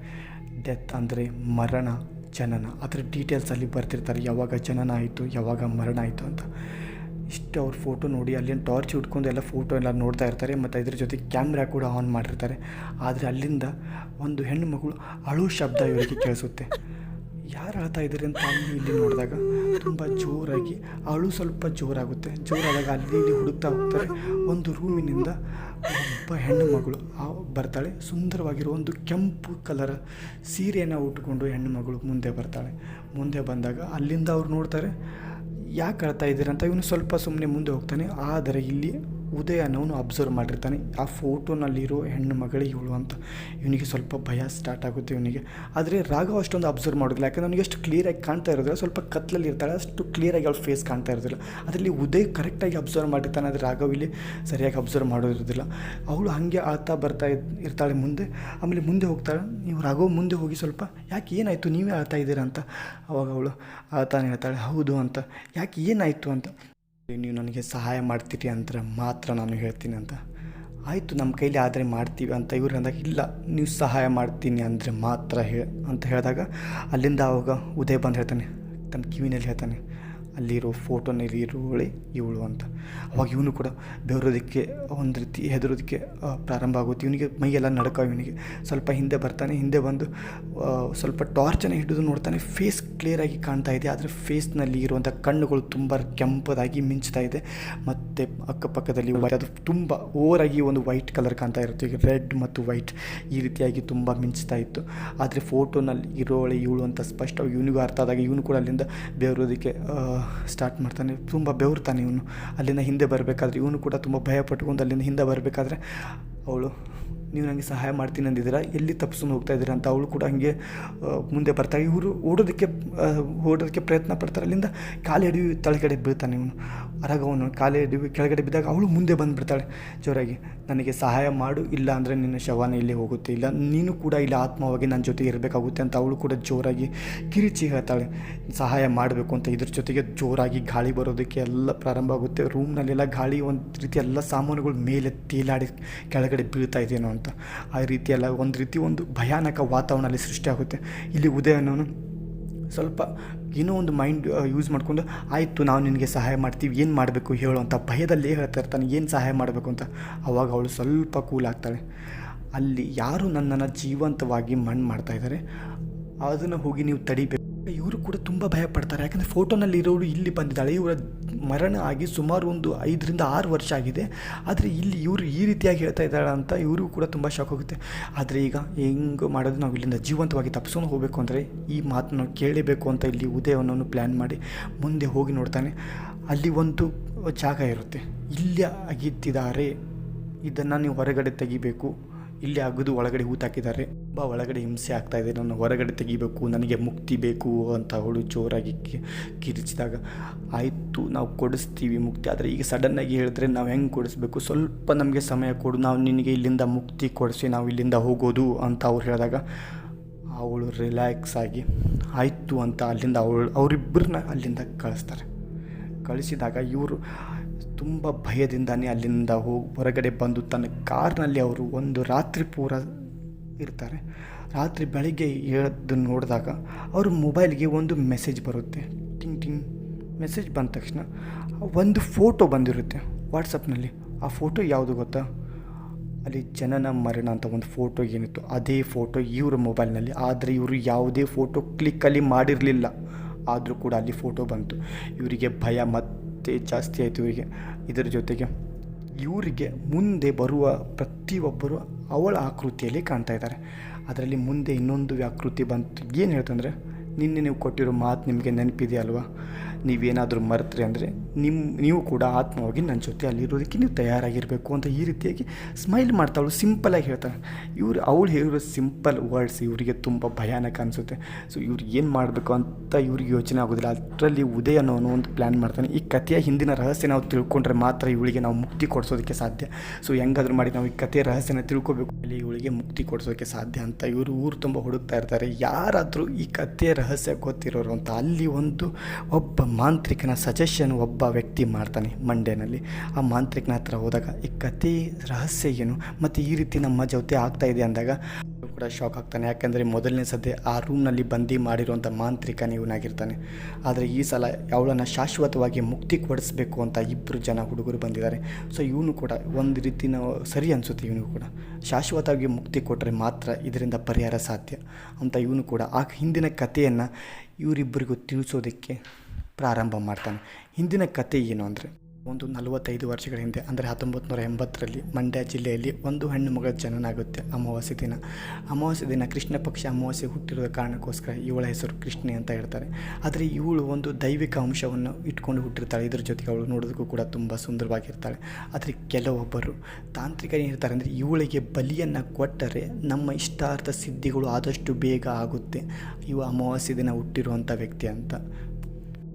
ಡೆತ್ ಅಂದರೆ ಮರಣ, ಜನನ. ಅದರ ಡೀಟೇಲ್ಸ್ ಅಲ್ಲಿ ಬರ್ತಿರ್ತಾರೆ ಯಾವಾಗ ಜನನ ಆಯಿತು, ಯಾವಾಗ ಮರಣ ಆಯಿತು ಅಂತ. ಇಷ್ಟು ಅವ್ರ ಫೋಟೋ ನೋಡಿ ಅಲ್ಲಿ ಟಾರ್ಚ್ ಹಿಡ್ಕೊಂಡು ಎಲ್ಲ ಫೋಟೋ ಎಲ್ಲ ನೋಡ್ತಾ ಇರ್ತಾರೆ. ಮತ್ತು ಇದ್ರ ಜೊತೆ ಕ್ಯಾಮ್ರಾ ಕೂಡ ಆನ್ ಮಾಡಿರ್ತಾರೆ. ಆದರೆ ಅಲ್ಲಿಂದ ಒಂದು ಹೆಣ್ಣು ಮಗಳು ಅಳು ಶಬ್ದ ಇವರಿಗೆ ಕೇಳಿಸುತ್ತೆ. ಯಾರು ಅಳ್ತಾ ಇದ್ದಾರೆ ಅಂತ ಅಲ್ಲಿ ಇಲ್ಲಿ ನೋಡಿದಾಗ ತುಂಬ ಜೋರಾಗಿ, ಅಳು ಸ್ವಲ್ಪ ಜೋರಾಗುತ್ತೆ. ಜೋರಾದಾಗ ಅಲ್ಲಿ ಇಲ್ಲಿ ಹುಡುಕ್ತಾ ಹೋಗ್ತಾರೆ. ಒಂದು ರೂಮಿನಿಂದ ಒಬ್ಬ ಹೆಣ್ಣು ಮಗಳು ಬರ್ತಾಳೆ. ಸುಂದರವಾಗಿರೋ ಒಂದು ಕೆಂಪು ಕಲರ್ ಸೀರೆಯನ್ನು ಉಟ್ಕೊಂಡು ಹೆಣ್ಣು ಮಗಳು ಮುಂದೆ ಬರ್ತಾಳೆ. ಮುಂದೆ ಬಂದಾಗ ಅಲ್ಲಿಂದ ಅವ್ರು ನೋಡ್ತಾರೆ ಯಾಕೆ ಅಳ್ತಾ ಇದ್ದೀರಂತ ಇವನು ಸ್ವಲ್ಪ ಸುಮ್ಮನೆ ಮುಂದೆ ಹೋಗ್ತಾನೆ. ಆದರೆ ಇಲ್ಲಿ ಉದಯ ಅನ್ನೋನು ಅಬ್ಸರ್ವ್ ಮಾಡಿರ್ತಾನೆ, ಆ ಫೋಟೋನಲ್ಲಿರೋ ಹೆಣ್ಣು ಮಗಳಿಗೆ ಇವಳು ಅಂತ. ಇವನಿಗೆ ಸ್ವಲ್ಪ ಭಯ ಸ್ಟಾರ್ಟ್ ಆಗುತ್ತೆ ಇವನಿಗೆ. ಆದರೆ ರಾಘವ್ ಅಷ್ಟೊಂದು ಅಬ್ಸರ್ವ್ ಮಾಡೋದಿಲ್ಲ, ಯಾಕಂದ್ರೆ ಅವನಿಗೆ ಅಷ್ಟು ಕ್ಲಿಯರಾಗಿ ಕಾಣ್ತಾ ಇರೋದಿಲ್ಲ, ಸ್ವಲ್ಪ ಕತ್ಲಲ್ಲಿ ಇರ್ತಾಳೆ, ಅಷ್ಟು ಕ್ಲಿಯರಾಗಿ ಅವಳ ಫೇಸ್ ಕಾಣ್ತಾ ಇರೋದಿಲ್ಲ. ಅದರಲ್ಲಿ ಉದಯ್ ಕರೆಕ್ಟಾಗಿ ಅಬ್ಸರ್ವ್ ಮಾಡಿರ್ತಾನೆ, ಆದರೆ ರಾಘವ್ ಇಲ್ಲಿ ಸರಿಯಾಗಿ ಅಬ್ಸರ್ವ್ ಮಾಡೋದಿರೋದಿಲ್ಲ. ಅವಳು ಹಾಗೆ ಆಳ್ತಾ ಬರ್ತಾ ಇರ್ತಾಳೆ ಮುಂದೆ. ಆಮೇಲೆ ಮುಂದೆ ಹೋಗ್ತಾಳೆ, ನೀವು ರಾಘವ್ ಮುಂದೆ ಹೋಗಿ ಸ್ವಲ್ಪ, ಯಾಕೆ ಏನಾಯಿತು, ನೀವೇ ಆಳ್ತಾ ಇದ್ದೀರಾ? ಅಂತ. ಅವಾಗ ಅವಳು ಆಳ್ತಾನೆ ಹೇಳ್ತಾಳೆ, ಹೌದು, ಅಂತ. ಯಾಕೆ ಏನಾಯಿತು? ಅಂತ. ನೀವು ನನಗೆ ಸಹಾಯ ಮಾಡ್ತೀರಿ ಅಂದ್ರೆ ಮಾತ್ರ ನಾನು ಹೇಳ್ತೀನಿ ಅಂತ. ಆಯಿತು, ನಮ್ಮ ಕೈಲಿ ಆದರೆ ಮಾಡ್ತೀವಿ ಅಂತ ಇವ್ರು ಅಂದಾಗ, ಇಲ್ಲ, ನೀವು ಸಹಾಯ ಮಾಡ್ತೀನಿ ಅಂದರೆ ಮಾತ್ರ ಹೇ, ಅಂತ ಹೇಳಿದಾಗ, ಅಲ್ಲಿಂದ ಅವಾಗ ಉದಯ್ ಬಂದು ಹೇಳ್ತಾನೆ, ತನ್ನ ಕಿವಿನಲ್ಲಿ ಹೇಳ್ತಾನೆ ಅಲ್ಲಿರೋ ಫೋಟೋನಲ್ಲಿ ಇರೋಳೆ ಇವಳು ಅಂತ. ಅವಾಗ ಇವನು ಕೂಡ ಬೆವರೋದಕ್ಕೆ ಒಂದು ರೀತಿ ಹೆದರೋದಕ್ಕೆ ಪ್ರಾರಂಭ ಆಗುತ್ತೆ. ಇವನಿಗೆ ಮೈಯೆಲ್ಲ ನಡಕ ಇವನಿಗೆ. ಸ್ವಲ್ಪ ಹಿಂದೆ ಬರ್ತಾನೆ, ಹಿಂದೆ ಬಂದು ಸ್ವಲ್ಪ ಟಾರ್ಚನ್ನು ಹಿಡಿದು ನೋಡ್ತಾನೆ. ಫೇಸ್ ಕ್ಲಿಯರಾಗಿ ಕಾಣ್ತಾ ಇದೆ, ಆದರೆ ಫೇಸ್ನಲ್ಲಿ ಇರುವಂಥ ಕಣ್ಣುಗಳು ತುಂಬ ಕೆಂಪದಾಗಿ ಮಿಂಚ್ತಾ ಇದೆ. ಮತ್ತು ಅಕ್ಕಪಕ್ಕದಲ್ಲಿ white- ಅದು ತುಂಬ ಓವರಾಗಿ ಒಂದು ವೈಟ್ ಕಲರ್ ಕಾಣ್ತಾ ಇರುತ್ತೆ. ಈಗ ರೆಡ್ ಮತ್ತು ವೈಟ್ ಈ ರೀತಿಯಾಗಿ ತುಂಬ ಮಿಂಚ್ತಾ ಇತ್ತು. ಆದರೆ ಫೋಟೋನಲ್ಲಿ ಇರೋಳೆ ಇವಳು ಅಂತ ಸ್ಪಷ್ಟವಾಗಿ ಇವನಿಗೂ ಅರ್ಥ ಆದಾಗ ಇವನು ಕೂಡ ಅಲ್ಲಿಂದ ಬೆವರೋದಕ್ಕೆ ಸ್ಟಾರ್ಟ್ ಮಾಡ್ತಾನೆ. ತುಂಬ ಬೆವರ್ತಾನೆ ಇವನು. ಅಲ್ಲಿಂದ ಹಿಂದೆ ಬರಬೇಕಾದ್ರೆ ಇವನು ಕೂಡ ತುಂಬ ಭಯ ಪಟ್ಕೊಂಡು ಅಲ್ಲಿಂದ ಹಿಂದೆ ಬರಬೇಕಾದ್ರೆ ಅವಳು ನೀವು ನನಗೆ ಸಹಾಯ ಮಾಡ್ತೀನಿ ಅಂದಿದ್ದೀರಾ? ಎಲ್ಲಿ ತಪ್ಪಿಸ್ಕೊಂಡು ಹೋಗ್ತಾ ಇದ್ದೀರಾ ಅಂತ ಅವಳು ಕೂಡ ಹಂಗೆ ಮುಂದೆ ಬರ್ತಾರೆ ಇವರು ಓಡೋದಕ್ಕೆ ಓಡೋದಕ್ಕೆ ಪ್ರಯತ್ನ ಪಡ್ತಾರೆ. ಅಲ್ಲಿಂದ ಕಾಲು ಹಿಡಿಯು ತಳಗಡೆ ಬೀಳ್ತಾನೆ ಇವನು. ಅರಗವನು, ಕಾಲು ಹಿಡಿಯು ಕೆಳಗಡೆ ಬಿದ್ದಾಗ ಅವಳು ಮುಂದೆ ಬಂದುಬಿಡ್ತಾಳೆ. ಜೋರಾಗಿ, ನನಗೆ ಸಹಾಯ ಮಾಡು. ಇಲ್ಲ ಅಂದರೆ ನಿನ್ನ ಶವಾನ ಇಲ್ಲಿ ಹೋಗುತ್ತೆ. ಇಲ್ಲ, ನೀನು ಕೂಡ ಇಲ್ಲಿ ಆತ್ಮವಾಗಿ ನನ್ನ ಜೊತೆ ಇರಬೇಕಾಗುತ್ತೆ ಅಂತ ಅವಳು ಕೂಡ ಜೋರಾಗಿ ಕಿರಿಚಿ ಹೇಳ್ತಾಳೆ. ಸಹಾಯ ಮಾಡಬೇಕು ಅಂತ ಇದ್ರ ಜೊತೆಗೆ ಜೋರಾಗಿ ಗಾಳಿ ಬರೋದಕ್ಕೆ ಎಲ್ಲ ಪ್ರಾರಂಭ ಆಗುತ್ತೆ. ರೂಮ್ನಲ್ಲೆಲ್ಲ ಗಾಳಿ, ಒಂದು ರೀತಿ ಎಲ್ಲ ಸಾಮಾನುಗಳು ಮೇಲೆ ತೇಲಾಡಿ ಕೆಳಗಡೆ ಬೀಳ್ತಾ ಇದೇನೋ ಅಂತ. ಆ ರೀತಿಯೆಲ್ಲ ಒಂದು ರೀತಿ ಒಂದು ಭಯಾನಕ ವಾತಾವರಣ ಅಲ್ಲಿ ಸೃಷ್ಟಿಯಾಗುತ್ತೆ ಇಲ್ಲಿ ಉದಯನವನು ಸ್ವಲ್ಪ ಏನೋ ಒಂದು ಮೈಂಡ್ ಯೂಸ್ ಮಾಡಿಕೊಂಡು, ಆಯಿತು ನಾವು ನಿನಗೆ ಸಹಾಯ ಮಾಡ್ತೀವಿ, ಏನು ಮಾಡಬೇಕು ಹೇಳೋ ಅಂತ ಭಯದಲ್ಲಿ ಹೇಳ್ತಾ ಇರ್ತಾನೆ, ಏನು ಸಹಾಯ ಮಾಡಬೇಕು ಅಂತ. ಅವಾಗ ಅವಳು ಸ್ವಲ್ಪ ಕೂಲ್ ಆಗ್ತಾಳೆ. ಅಲ್ಲಿ ಯಾರು ನನ್ನನ್ನು ಜೀವಂತವಾಗಿ ಮಣ್ಣು ಮಾಡ್ತಾಯಿದ್ದಾರೆ ಅದನ್ನು ಹೋಗಿ ನೀವು ತಡಿಬೇಕು. ಇವರು ಕೂಡ ತುಂಬ ಭಯ ಪಡ್ತಾರೆ. ಯಾಕಂದರೆ ಫೋಟೋನಲ್ಲಿ ಇರೋರು ಇಲ್ಲಿ ಬಂದಿದ್ದಾಳೆ. ಇವರ ಮರಣ ಆಗಿ ಸುಮಾರು ಒಂದು ಐದರಿಂದ ಆರು ವರ್ಷ ಆಗಿದೆ. ಆದರೆ ಇಲ್ಲಿ ಇವರು ಈ ರೀತಿಯಾಗಿ ಹೇಳ್ತಾ ಇದ್ದಾಳೆ ಅಂತ ಇವರು ಕೂಡ ತುಂಬ ಶಾಕ್ ಆಗುತ್ತೆ. ಆದರೆ ಈಗ ಹೆಂಗೆ ಮಾಡೋದು? ನಾವು ಇಲ್ಲಿಂದ ಜೀವಂತವಾಗಿ ತಪ್ಪಿಸ್ಕೊಂಡು ಹೋಗಬೇಕು ಅಂದರೆ ಈ ಮಾತನ್ನು ಕೇಳಲೇಬೇಕು ಅಂತ ಇಲ್ಲಿ ಉದಯವನ್ನು ಪ್ಲ್ಯಾನ್ ಮಾಡಿ ಮುಂದೆ ಹೋಗಿ ನೋಡ್ತಾನೆ. ಅಲ್ಲಿ ಒಂದು ಜಾಗ ಇರುತ್ತೆ. ಇಲ್ಲಿ ಅಗಿತ್ತಿದ್ದಾರೆ ಇದನ್ನು ನೀವು ಹೊರಗಡೆ ತೆಗಿಬೇಕು. ಇಲ್ಲಿ ಅಗದು ಒಳಗಡೆ ಹೂತಾಕಿದ್ದಾರೆ ಬಾ, ಒಳಗಡೆ ಹಿಂಸೆ ಆಗ್ತಾ ಇದೆ. ನಾನು ಹೊರಗಡೆ ತೆಗಿಬೇಕು, ನನಗೆ ಮುಕ್ತಿ ಬೇಕು ಅಂತ ಅವಳು ಜೋರಾಗಿ ಕಿರಿಚಿದಾಗ. ಆಯಿತು, ನಾವು ಕೊಡಿಸ್ತೀವಿ ಮುಕ್ತಿ. ಆದರೆ ಈಗ ಸಡನ್ನಾಗಿ ಹೇಳಿದ್ರೆ ನಾವು ಹೆಂಗೆ ಕೊಡಿಸ್ಬೇಕು? ಸ್ವಲ್ಪ ನಮಗೆ ಸಮಯ ಕೊಡು. ನಾವು ನಿನಗೆ ಇಲ್ಲಿಂದ ಮುಕ್ತಿ ಕೊಡಿಸಿ, ನಾವು ಇಲ್ಲಿಂದ ಹೋಗೋದು ಅಂತ ಅವ್ರು ಹೇಳಿದಾಗ ಅವಳು ರಿಲ್ಯಾಕ್ಸ್ ಆಗಿ, ಆಯಿತು ಅಂತ ಅಲ್ಲಿಂದ ಅವಳು ಅವರಿಬ್ಬರನ್ನ ಅಲ್ಲಿಂದ ಕಳಿಸ್ತಾರೆ. ಕಳಿಸಿದಾಗ ಇವರು ತುಂಬ ಭಯದಿಂದನೇ ಅಲ್ಲಿಂದ ಹೋಗಿ ಹೊರಗಡೆ ಬಂದು ತನ್ನ ಕಾರ್ನಲ್ಲಿ ಅವರು ಒಂದು ರಾತ್ರಿ ಪೂರ ಇರ್ತಾರೆ. ರಾತ್ರಿ ಬೆಳಗ್ಗೆ ಎದ್ದು ನೋಡಿದಾಗ ಅವ್ರ ಮೊಬೈಲ್ಗೆ ಒಂದು ಮೆಸೇಜ್ ಬರುತ್ತೆ. ಟಿಂಗ್ ಟಿಂಗ್ ಮೆಸೇಜ್ ಬಂದ ತಕ್ಷಣ ಒಂದು ಫೋಟೋ ಬಂದಿರುತ್ತೆ ವಾಟ್ಸಪ್ನಲ್ಲಿ. ಆ ಫೋಟೋ ಯಾವುದು ಗೊತ್ತಾ? ಅಲ್ಲಿ ಜನನ ಮರಣ ಅಂತ ಒಂದು ಫೋಟೋ ಏನಿತ್ತು, ಅದೇ ಫೋಟೋ ಇವ್ರ ಮೊಬೈಲ್ನಲ್ಲಿ. ಆದರೆ ಇವರು ಯಾವುದೇ ಫೋಟೋ ಕ್ಲಿಕ್ಕಲ್ಲಿ ಮಾಡಿರಲಿಲ್ಲ. ಆದರೂ ಕೂಡ ಅಲ್ಲಿ ಫೋಟೋ ಬಂತು. ಇವರಿಗೆ ಭಯ ಮತ್ತೆ ಜಾಸ್ತಿ ಆಯಿತು ಇವರಿಗೆ. ಇದರ ಜೊತೆಗೆ ಇವರಿಗೆ ಮುಂದೆ ಬರುವ ಪ್ರತಿಯೊಬ್ಬರು ಅವಳ ಆಕೃತಿಯಲ್ಲಿ ಕಾಣ್ತಾ ಇದ್ದಾರೆ. ಅದರಲ್ಲಿ ಮುಂದೆ ಇನ್ನೊಂದು ಆಕೃತಿ ಬಂತು. ಏನು ಹೇಳ್ತಂದರೆ, ನಿನ್ನೆ ನೀವು ಕೊಟ್ಟಿರೋ ಮಾತು ನಿಮಗೆ ನೆನಪಿದೆಯಲ್ವಾ? ನೀವೇನಾದರೂ ಮರೆತ್ರಿ ಅಂದರೆ ನಿಮ್ಮ ನೀವು ಕೂಡ ಆತ್ಮವಾಗಿ ನನ್ನ ಜೊತೆ ಅಲ್ಲಿರೋದಕ್ಕೆ ನೀವು ತಯಾರಾಗಿರಬೇಕು ಅಂತ ಈ ರೀತಿಯಾಗಿ ಸ್ಮೈಲ್ ಮಾಡ್ತಾವಳು ಸಿಂಪಲಾಗಿ ಹೇಳ್ತಾರೆ ಇವ್ರು, ಅವಳು ಹೇಳಿರೋ ಸಿಂಪಲ್ ವರ್ಡ್ಸ್ ಇವರಿಗೆ ತುಂಬ ಭಯಾನಕ ಅನಿಸುತ್ತೆ. ಸೊ ಇವ್ರು ಏನು ಮಾಡಬೇಕು ಅಂತ ಇವ್ರಿಗೆ ಯೋಚನೆ ಆಗೋದಿಲ್ಲ. ಅದರಲ್ಲಿ ಉದಯ ಅನ್ನೋನು ಒಂದು ಪ್ಲ್ಯಾನ್ ಮಾಡ್ತಾನೆ. ಈ ಕಥೆಯ ಹಿಂದಿನ ರಹಸ್ಯ ನಾವು ತಿಳ್ಕೊಂಡ್ರೆ ಮಾತ್ರ ಇವಳಿಗೆ ನಾವು ಮುಕ್ತಿ ಕೊಡಿಸೋದಕ್ಕೆ ಸಾಧ್ಯ. ಸೊ ಹೆಂಗಾದ್ರೂ ಮಾಡಿ ನಾವು ಈ ಕಥೆಯ ರಹಸ್ಯನ ತಿಳ್ಕೊಬೇಕು. ಅಲ್ಲಿ ಇವಳಿಗೆ ಮುಕ್ತಿ ಕೊಡಿಸೋದಕ್ಕೆ ಸಾಧ್ಯ ಅಂತ ಇವರು ಊರು ತುಂಬ ಹುಡುಕ್ತಾ ಇರ್ತಾರೆ. ಯಾರಾದರೂ ಈ ಕಥೆಯ ರಹಸ್ಯ ಗೊತ್ತಿರೋರು ಅಂತ ಅಲ್ಲಿ ಒಂದು ಒಬ್ಬ ಮಾಂತ್ರಿಕನ ಸಜೆಷನ್ ಒಬ್ಬ ವ್ಯಕ್ತಿ ಮಾಡ್ತಾನೆ ಮಂಡ್ಯನಲ್ಲಿ ಆ ಮಾಂತ್ರಿಕನ ಹತ್ರ ಹೋದಾಗ, ಈ ಕತೆ ರಹಸ್ಯ ಏನು? ಮತ್ತು ಈ ರೀತಿ ನಮ್ಮ ಜೊತೆ ಆಗ್ತಾ ಇದೆ? ಅಂದಾಗ ಕೂಡ ಶಾಕ್ ಆಗ್ತಾನೆ. ಯಾಕೆಂದರೆ ಮೊದಲನೇ ಸದ್ಯ ಆ ರೂಮ್ನಲ್ಲಿ ಬಂದಿ ಮಾಡಿರುವಂಥ ಮಾಂತ್ರಿಕನೇ ಇವನಾಗಿರ್ತಾನೆ. ಆದರೆ ಈ ಸಲ ಅವಳನ್ನು ಶಾಶ್ವತವಾಗಿ ಮುಕ್ತಿ ಕೊಡಿಸ್ಬೇಕು ಅಂತ ಇಬ್ಬರು ಜನ ಹುಡುಗರು ಬಂದಿದ್ದಾರೆ. ಸೊ ಇವನು ಕೂಡ ಒಂದು ರೀತಿ ಸರಿ ಅನಿಸುತ್ತೆ ಇವನು ಕೂಡ. ಶಾಶ್ವತವಾಗಿ ಮುಕ್ತಿ ಕೊಟ್ಟರೆ ಮಾತ್ರ ಇದರಿಂದ ಪರಿಹಾರ ಸಾಧ್ಯ. ಅಂತ ಇವನು ಕೂಡ ಆ ಹಿಂದಿನ ಕಥೆಯನ್ನು ಇವರಿಬ್ಬರಿಗೂ ತಿಳಿಸೋದಕ್ಕೆ ಪ್ರಾರಂಭ ಮಾಡ್ತಾನೆ. ಹಿಂದಿನ ಕತೆ ಏನು ಅಂದರೆ, ಒಂದು ನಲವತ್ತೈದು ವರ್ಷಗಳ ಹಿಂದೆ, ಅಂದರೆ ಹತ್ತೊಂಬತ್ತು ನೂರ ಎಂಬತ್ತರಲ್ಲಿ ಮಂಡ್ಯ ಜಿಲ್ಲೆಯಲ್ಲಿ ಒಂದು ಹೆಣ್ಣು ಮಗಳ ಜನನ ಆಗುತ್ತೆ ಅಮಾವಾಸ್ಯೆ ದಿನ. ಅಮಾವಾಸ್ಯೆ ದಿನ ಕೃಷ್ಣ ಪಕ್ಷ ಅಮಾವಾಸ್ಯೆ ಹುಟ್ಟಿರೋ ಕಾರಣಕ್ಕೋಸ್ಕರ ಇವಳ ಹೆಸರು ಕೃಷ್ಣೆ ಅಂತ ಹೇಳ್ತಾರೆ. ಆದರೆ ಇವಳು ಒಂದು ದೈವಿಕ ಅಂಶವನ್ನು ಇಟ್ಕೊಂಡು ಹುಟ್ಟಿರ್ತಾಳೆ. ಇದ್ರ ಜೊತೆಗೆ ಅವಳು ನೋಡೋದಕ್ಕೂ ಕೂಡ ತುಂಬ ಸುಂದರವಾಗಿರ್ತಾಳೆ. ಆದರೆ ಕೆಲವೊಬ್ಬರು ತಾಂತ್ರಿಕ ಏನಿರ್ತಾರೆ ಅಂದರೆ, ಇವಳಿಗೆ ಬಲಿಯನ್ನು ಕೊಟ್ಟರೆ ನಮ್ಮ ಇಷ್ಟಾರ್ಥ ಸಿದ್ಧಿಗಳು ಆದಷ್ಟು ಬೇಗ ಆಗುತ್ತೆ. ಇವು ಅಮಾವಾಸ್ಯೆ ದಿನ ಹುಟ್ಟಿರುವಂಥ ವ್ಯಕ್ತಿ ಅಂತ.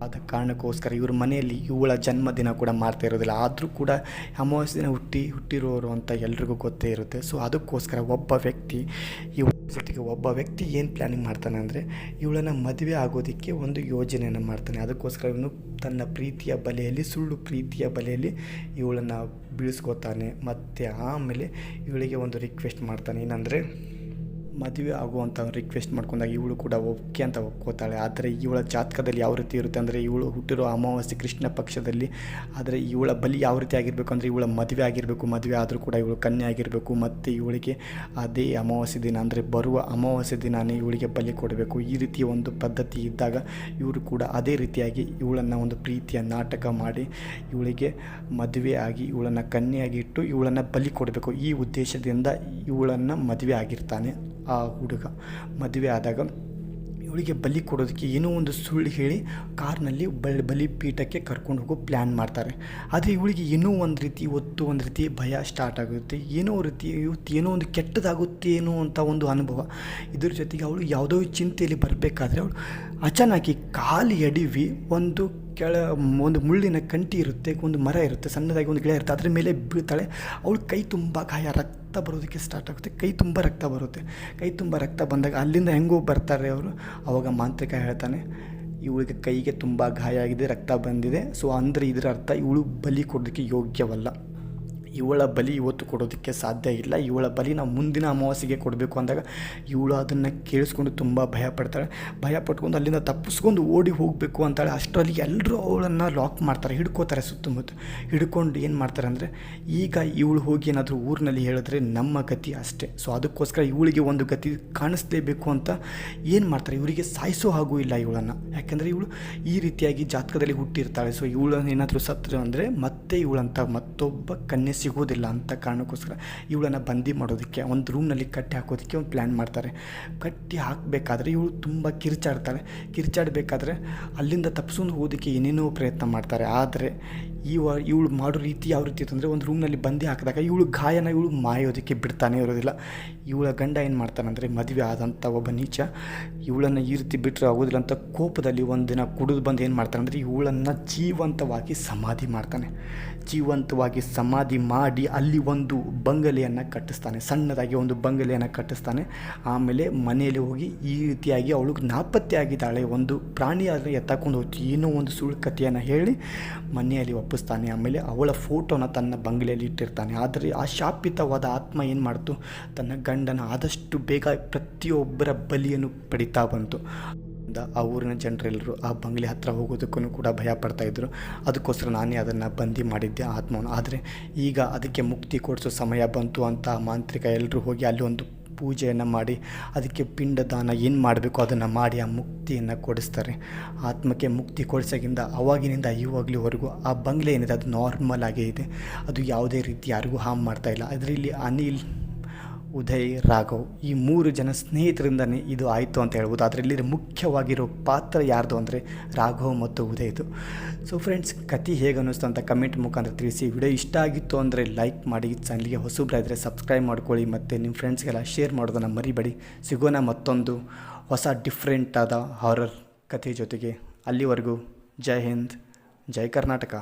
ಆದ ಕಾರಣಕ್ಕೋಸ್ಕರ ಇವ್ರ ಮನೆಯಲ್ಲಿ ಇವಳ ಜನ್ಮದಿನ ಕೂಡ ಮಾಡ್ತಾ ಇರೋದಿಲ್ಲ. ಆದರೂ ಕೂಡ ಅಮಾವಾಸ್ಯ ದಿನ ಹುಟ್ಟಿ, ಹುಟ್ಟಿರೋರು ಅಂತ ಎಲ್ರಿಗೂ ಗೊತ್ತೇ ಇರುತ್ತೆ. ಸೊ ಅದಕ್ಕೋಸ್ಕರ ಒಬ್ಬ ವ್ಯಕ್ತಿ, ಈ ಜೊತೆಗೆ ಒಬ್ಬ ವ್ಯಕ್ತಿ ಏನು ಪ್ಲ್ಯಾನಿಂಗ್ ಮಾಡ್ತಾನೆ ಅಂದರೆ ಇವಳನ್ನು ಮದುವೆ ಆಗೋದಕ್ಕೆ ಒಂದು ಯೋಜನೆಯನ್ನು ಮಾಡ್ತಾನೆ. ಅದಕ್ಕೋಸ್ಕರ ಇವನು ತನ್ನ ಪ್ರೀತಿಯ ಬಲೆಯಲ್ಲಿ, ಸುಳ್ಳು ಪ್ರೀತಿಯ ಬಲೆಯಲ್ಲಿ ಇವಳನ್ನು ಬೀಳಿಸ್ಕೋತಾನೆ. ಮತ್ತು ಆಮೇಲೆ ಇವಳಿಗೆ ಒಂದು ರಿಕ್ವೆಸ್ಟ್ ಮಾಡ್ತಾನೆ. ಏನಂದರೆ ಮದುವೆ ಆಗುವಂಥ ರಿಕ್ವೆಸ್ಟ್ ಮಾಡ್ಕೊಂಡಾಗ ಇವಳು ಕೂಡ ಓಕೆ ಅಂತ ಒಪ್ಕೋತಾಳೆ. ಆದರೆ ಇವಳ ಜಾತಕದಲ್ಲಿ ಯಾವ ರೀತಿ ಇರುತ್ತೆ ಅಂದರೆ ಇವಳು ಹುಟ್ಟಿರೋ ಅಮಾವಾಸ್ಯೆ ಕೃಷ್ಣ ಪಕ್ಷದಲ್ಲಿ, ಆದರೆ ಇವಳ ಬಲಿ ಯಾವ ರೀತಿ ಆಗಿರಬೇಕು ಅಂದರೆ ಇವಳ ಮದುವೆ ಆಗಿರಬೇಕು, ಮದುವೆ ಆದರೂ ಕೂಡ ಇವಳು ಕನ್ಯೆ ಆಗಿರಬೇಕು, ಮತ್ತು ಇವಳಿಗೆ ಅದೇ ಅಮಾವಾಸ್ಯೆ ದಿನ ಅಂದರೆ ಬರುವ ಅಮಾವಾಸ್ಯೆ ದಿನವೇ ಇವಳಿಗೆ ಬಲಿ ಕೊಡಬೇಕು. ಈ ರೀತಿಯ ಒಂದು ಪದ್ಧತಿ ಇದ್ದಾಗ ಇವರು ಕೂಡ ಅದೇ ರೀತಿಯಾಗಿ ಇವಳನ್ನು ಒಂದು ಪ್ರೀತಿಯ ನಾಟಕ ಮಾಡಿ ಇವಳಿಗೆ ಮದುವೆ ಆಗಿ ಇವಳನ್ನು ಕನ್ಯೆಯಾಗಿ ಇಟ್ಟು ಇವಳನ್ನು ಬಲಿ ಕೊಡಬೇಕು. ಈ ಉದ್ದೇಶದಿಂದ ಇವಳನ್ನು ಮದುವೆ ಆಗಿರ್ತಾನೆ. ಆ ಹುಡುಗ. ಮದುವೆ ಆದಾಗ ಇವಳಿಗೆ ಬಲಿ ಕೊಡೋದಕ್ಕೆ ಏನೋ ಒಂದು ಸುಳ್ಳು ಹೇಳಿ ಕಾರ್ನಲ್ಲಿ ಬಲ್ ಪೀಠಕ್ಕೆ ಕರ್ಕೊಂಡು ಹೋಗೋ ಪ್ಲ್ಯಾನ್ ಮಾಡ್ತಾರೆ. ಆದರೆ ಇವಳಿಗೆ ಏನೋ ಒಂದು ರೀತಿ ಒತ್ತು, ಒಂದು ರೀತಿ ಭಯ ಸ್ಟಾರ್ಟ್ ಆಗುತ್ತೆ. ಏನೋ ರೀತಿ ಇವತ್ತು ಏನೋ ಒಂದು ಕೆಟ್ಟದಾಗುತ್ತೇನೋ ಅಂತ ಒಂದು ಅನುಭವ. ಇದ್ರ ಜೊತೆಗೆ ಅವಳು ಯಾವುದೋ ಚಿಂತೆಯಲ್ಲಿ ಬರಬೇಕಾದ್ರೆ ಅವಳು ಅಚಾನಕಿ ಕಾಲು ಎಡಿವಿ ಒಂದು ಕೆಳ ಒಂದು ಮುಳ್ಳಿನ ಕಂಟಿ ಇರುತ್ತೆ, ಒಂದು ಮರ ಇರುತ್ತೆ, ಸಣ್ಣದಾಗಿ ಒಂದು ಗಿಡ ಇರುತ್ತೆ, ಅದ್ರ ಮೇಲೆ ಬೀಳ್ತಾಳೆ. ಅವಳು ಕೈ ತುಂಬ ಗಾಯ, ರಕ್ತ ಬರೋದಕ್ಕೆ ಸ್ಟಾರ್ಟ್ ಆಗುತ್ತೆ. ಕೈ ತುಂಬ ರಕ್ತ ಬರುತ್ತೆ. ಕೈ ತುಂಬ ರಕ್ತ ಬಂದಾಗ ಅಲ್ಲಿಂದ ಹೆಂಗೋ ಬರ್ತಾರೆ ಅವರು. ಅವಾಗ ಮಾಂತ್ರಿಕ ಹೇಳ್ತಾನೆ, ಇವಳಿಗೆ ಕೈಗೆ ತುಂಬ ಗಾಯ ಆಗಿದೆ, ರಕ್ತ ಬಂದಿದೆ. ಸೊ ಅಂದರೆ ಇದರ ಅರ್ಥ, ಇವಳು ಬಲಿ ಕೊಡೋದಕ್ಕೆ ಯೋಗ್ಯವಲ್ಲ. ಇವಳ ಬಲಿ ಇವತ್ತು ಕೊಡೋದಕ್ಕೆ ಸಾಧ್ಯ ಇಲ್ಲ. ಇವಳ ಬಲಿ ನಾವು ಮುಂದಿನ ಅಮಾವಾಸ್ಯೆಗೆ ಕೊಡಬೇಕು ಅಂದಾಗ ಇವಳು ಅದನ್ನು ಕೇಳಿಸ್ಕೊಂಡು ತುಂಬ ಭಯ ಪಡ್ತಾಳೆ. ಭಯ ಪಟ್ಕೊಂಡು ಅಲ್ಲಿಂದ ತಪ್ಪಿಸ್ಕೊಂಡು ಓಡಿ ಹೋಗಬೇಕು ಅಂತಾಳೆ. ಅಷ್ಟರಲ್ಲಿ ಎಲ್ಲರೂ ಅವಳನ್ನು ಲಾಕ್ ಮಾಡ್ತಾರೆ. ಹಿಡ್ಕೋತಾರೆ ಸುತ್ತಮುತ್ತ. ಹಿಡ್ಕೊಂಡು ಏನು ಮಾಡ್ತಾರೆ ಅಂದರೆ ಈಗ ಇವಳು ಹೋಗಿ ಏನಾದರೂ ಊರಿನಲ್ಲಿ ಹೇಳಿದ್ರೆ ನಮ್ಮ ಗತಿ ಅಷ್ಟೇ. ಸೊ ಅದಕ್ಕೋಸ್ಕರ ಇವಳಿಗೆ ಒಂದು ಗತಿ ಕಾಣಿಸ್ಲೇಬೇಕು ಅಂತ ಏನು ಮಾಡ್ತಾರೆ? ಇವರಿಗೆ ಸಾಯಿಸೋ ಹಾಗೂ ಇಲ್ಲ ಇವಳನ್ನು. ಯಾಕೆಂದರೆ ಇವಳು ಈ ರೀತಿಯಾಗಿ ಜಾತಕದಲ್ಲಿ ಹುಟ್ಟಿರ್ತಾಳೆ. ಸೊ ಇವಳನ್ನು ಏನಾದರೂ ಸತ್ತರು ಅಂದರೆ ಮತ್ತೆ ಇವಳಂತ ಮತ್ತೊಬ್ಬ ಕನ್ಯೆ ಸಿಗೋದಿಲ್ಲ ಅಂತ ಕಾರಣಕ್ಕೋಸ್ಕರ ಇವಳನ್ನು ಬಂದಿ ಮಾಡೋದಕ್ಕೆ, ಒಂದು ರೂಮ್ನಲ್ಲಿ ಕಟ್ಟಿ ಹಾಕೋದಕ್ಕೆ ಒಂದು ಪ್ಲ್ಯಾನ್ ಮಾಡ್ತಾರೆ. ಕಟ್ಟಿ ಹಾಕಬೇಕಾದ್ರೆ ಇವಳು ತುಂಬ ಕಿರ್ಚಾಡ್ತಾಳೆ. ಕಿರ್ಚಾಡಬೇಕಾದ್ರೆ ಅಲ್ಲಿಂದ ತಪ್ಪಿಸ್ಕೊಂಡು ಹೋಗೋದಕ್ಕೆ ಏನೇನೋ ಪ್ರಯತ್ನ ಮಾಡ್ತಾರೆ. ಆದರೆ ಇವ ಇವಳು ಮಾಡೋ ರೀತಿ ಯಾವ ರೀತಿ ಅಂದರೆ ಒಂದು ರೂಮ್ನಲ್ಲಿ ಬಂದಿ ಹಾಕಿದಾಗ ಇವಳು ಗಾಯನ ಇವಳು ಮಾಯೋದಕ್ಕೆ ಬಿಡ್ತಾನೆ ಇರೋದಿಲ್ಲ. ಇವಳ ಗಂಡ ಏನು ಮಾಡ್ತಾನಂದರೆ ಮದುವೆ ಆದಂಥ ಒಬ್ಬ ನೀಚ ಇವಳನ್ನು ಈ ರೀತಿ ಬಿಟ್ಟರೆ ಆಗೋದಿಲ್ಲ ಅಂತ ಕೋಪದಲ್ಲಿ ಒಂದು ದಿನ ಕುಡಿದು ಬಂದು ಏನು ಮಾಡ್ತಾನಂದರೆ ಇವಳನ್ನು ಜೀವಂತವಾಗಿ ಸಮಾಧಿ ಮಾಡ್ತಾನೆ. ಜೀವಂತವಾಗಿ ಸಮಾಧಿ ಮಾಡಿ ಅಲ್ಲಿ ಒಂದು ಬಂಗಲೆಯನ್ನು ಕಟ್ಟಿಸ್ತಾನೆ. ಸಣ್ಣದಾಗಿ ಒಂದು ಬಂಗಲೆಯನ್ನು ಕಟ್ಟಿಸ್ತಾನೆ. ಆಮೇಲೆ ಮನೆಯಲ್ಲಿ ಹೋಗಿ ಈ ರೀತಿಯಾಗಿ ಅವಳಿಗೆ ನಾಪತ್ತೆ ಆಗಿದ್ದಾಳೆ ಒಂದು ಪ್ರಾಣಿ ಆದರೆ ಎತ್ತಾಕೊಂಡು ಹೋಯ್ತು ಏನೋ ಒಂದು ಸುಳ್ಳು ಕಥೆಯನ್ನು ಹೇಳಿ ಮನೆಯಲ್ಲಿ ಒಪ್ಪಿಸ್ತಾನೆ ಆಮೇಲೆ ಅವಳ ಫೋಟೋನ ತನ್ನ ಬಂಗಲೆಯಲ್ಲಿ ಇಟ್ಟಿರ್ತಾನೆ. ಆದರೆ ಆ ಶಾಪಿತವಾದ ಆತ್ಮ ಏನು ಮಾಡ್ತು? ತನ್ನ ಗಂಡನ ಆದಷ್ಟು ಬೇಗ ಪ್ರತಿಯೊಬ್ಬರ ಬಲಿಯನ್ನು ಪಡಿತಾ ಬಂತು. ಆ ಊರಿನ ಜನರೆಲ್ಲರೂ ಆ ಬಂಗ್ಲೆ ಹತ್ರ ಹೋಗೋದಕ್ಕೂ ಕೂಡ ಭಯ ಪಡ್ತಾ ಇದ್ದರು ಅದಕ್ಕೋಸ್ಕರ ನಾನೇ ಅದನ್ನು ಬಂದಿ ಮಾಡಿದ್ದೆ ಆತ್ಮವನ್ನು. ಆದರೆ ಈಗ ಅದಕ್ಕೆ ಮುಕ್ತಿ ಕೊಡಿಸೋ ಸಮಯ ಬಂತು ಅಂತ ಮಾಂತ್ರಿಕ ಎಲ್ಲರೂ ಹೋಗಿ ಅಲ್ಲಿ ಒಂದು ಪೂಜೆಯನ್ನು ಮಾಡಿ, ಅದಕ್ಕೆ ಪಿಂಡದಾನ ಏನು ಮಾಡಬೇಕು ಅದನ್ನು ಮಾಡಿ ಆ ಮುಕ್ತಿಯನ್ನು ಕೊಡಿಸ್ತಾರೆ. ಆತ್ಮಕ್ಕೆ ಮುಕ್ತಿ ಕೊಡಿಸೋಗಿಂದ ಅವಾಗಿನಿಂದ ಇವಾಗಲೂವರೆಗೂ ಆ ಬಂಗ್ಲೆ ಏನಿದೆ ಅದು ನಾರ್ಮಲ್ ಆಗೇ ಇದೆ. ಅದು ಯಾವುದೇ ರೀತಿ ಯಾರಿಗೂ ಹಾಮ್ ಮಾಡ್ತಾ ಇಲ್ಲ. ಅದರಲ್ಲಿ ಅನಿಲ್ ಉದಯ್, ರಾಘವ್ ಈ ಮೂರು ಜನ ಸ್ನೇಹಿತರಿಂದನೇ ಇದು ಆಯಿತು ಅಂತ ಹೇಳ್ಬೋದು. ಅದರಲ್ಲಿ ಮುಖ್ಯವಾಗಿರೋ ಪಾತ್ರ ಯಾರ್ದು ಅಂದರೆ ರಾಘವ್ ಮತ್ತು ಉದಯ್ದು. ಸೊ ಫ್ರೆಂಡ್ಸ್ ಕತೆ ಹೇಗೆ ಅನ್ನಿಸ್ತು ಅಂತ ಕಮೆಂಟ್ ಮುಖಾಂತರ ತಿಳಿಸಿ. ವಿಡಿಯೋ ಇಷ್ಟ ಆಗಿತ್ತು ಅಂದರೆ ಲೈಕ್ ಮಾಡಿ ಚಾನಲ್ಗೆ ಹೊಸಬ್ರಾದರೆ ಸಬ್ಸ್ಕ್ರೈಬ್ ಮಾಡ್ಕೊಳ್ಳಿ ಮತ್ತು ನಿಮ್ಮ ಫ್ರೆಂಡ್ಸ್ಗೆಲ್ಲ ಶೇರ್ ಮಾಡೋದನ್ನು ಮರಿಬೇಡಿ. ಸಿಗೋಣ ಮತ್ತೊಂದು ಹೊಸ ಡಿಫ್ರೆಂಟಾದ ಹಾರರ್ ಕಥೆ ಜೊತೆಗೆ. ಅಲ್ಲಿವರೆಗೂ ಜೈ ಹಿಂದ್, ಜೈ ಕರ್ನಾಟಕ.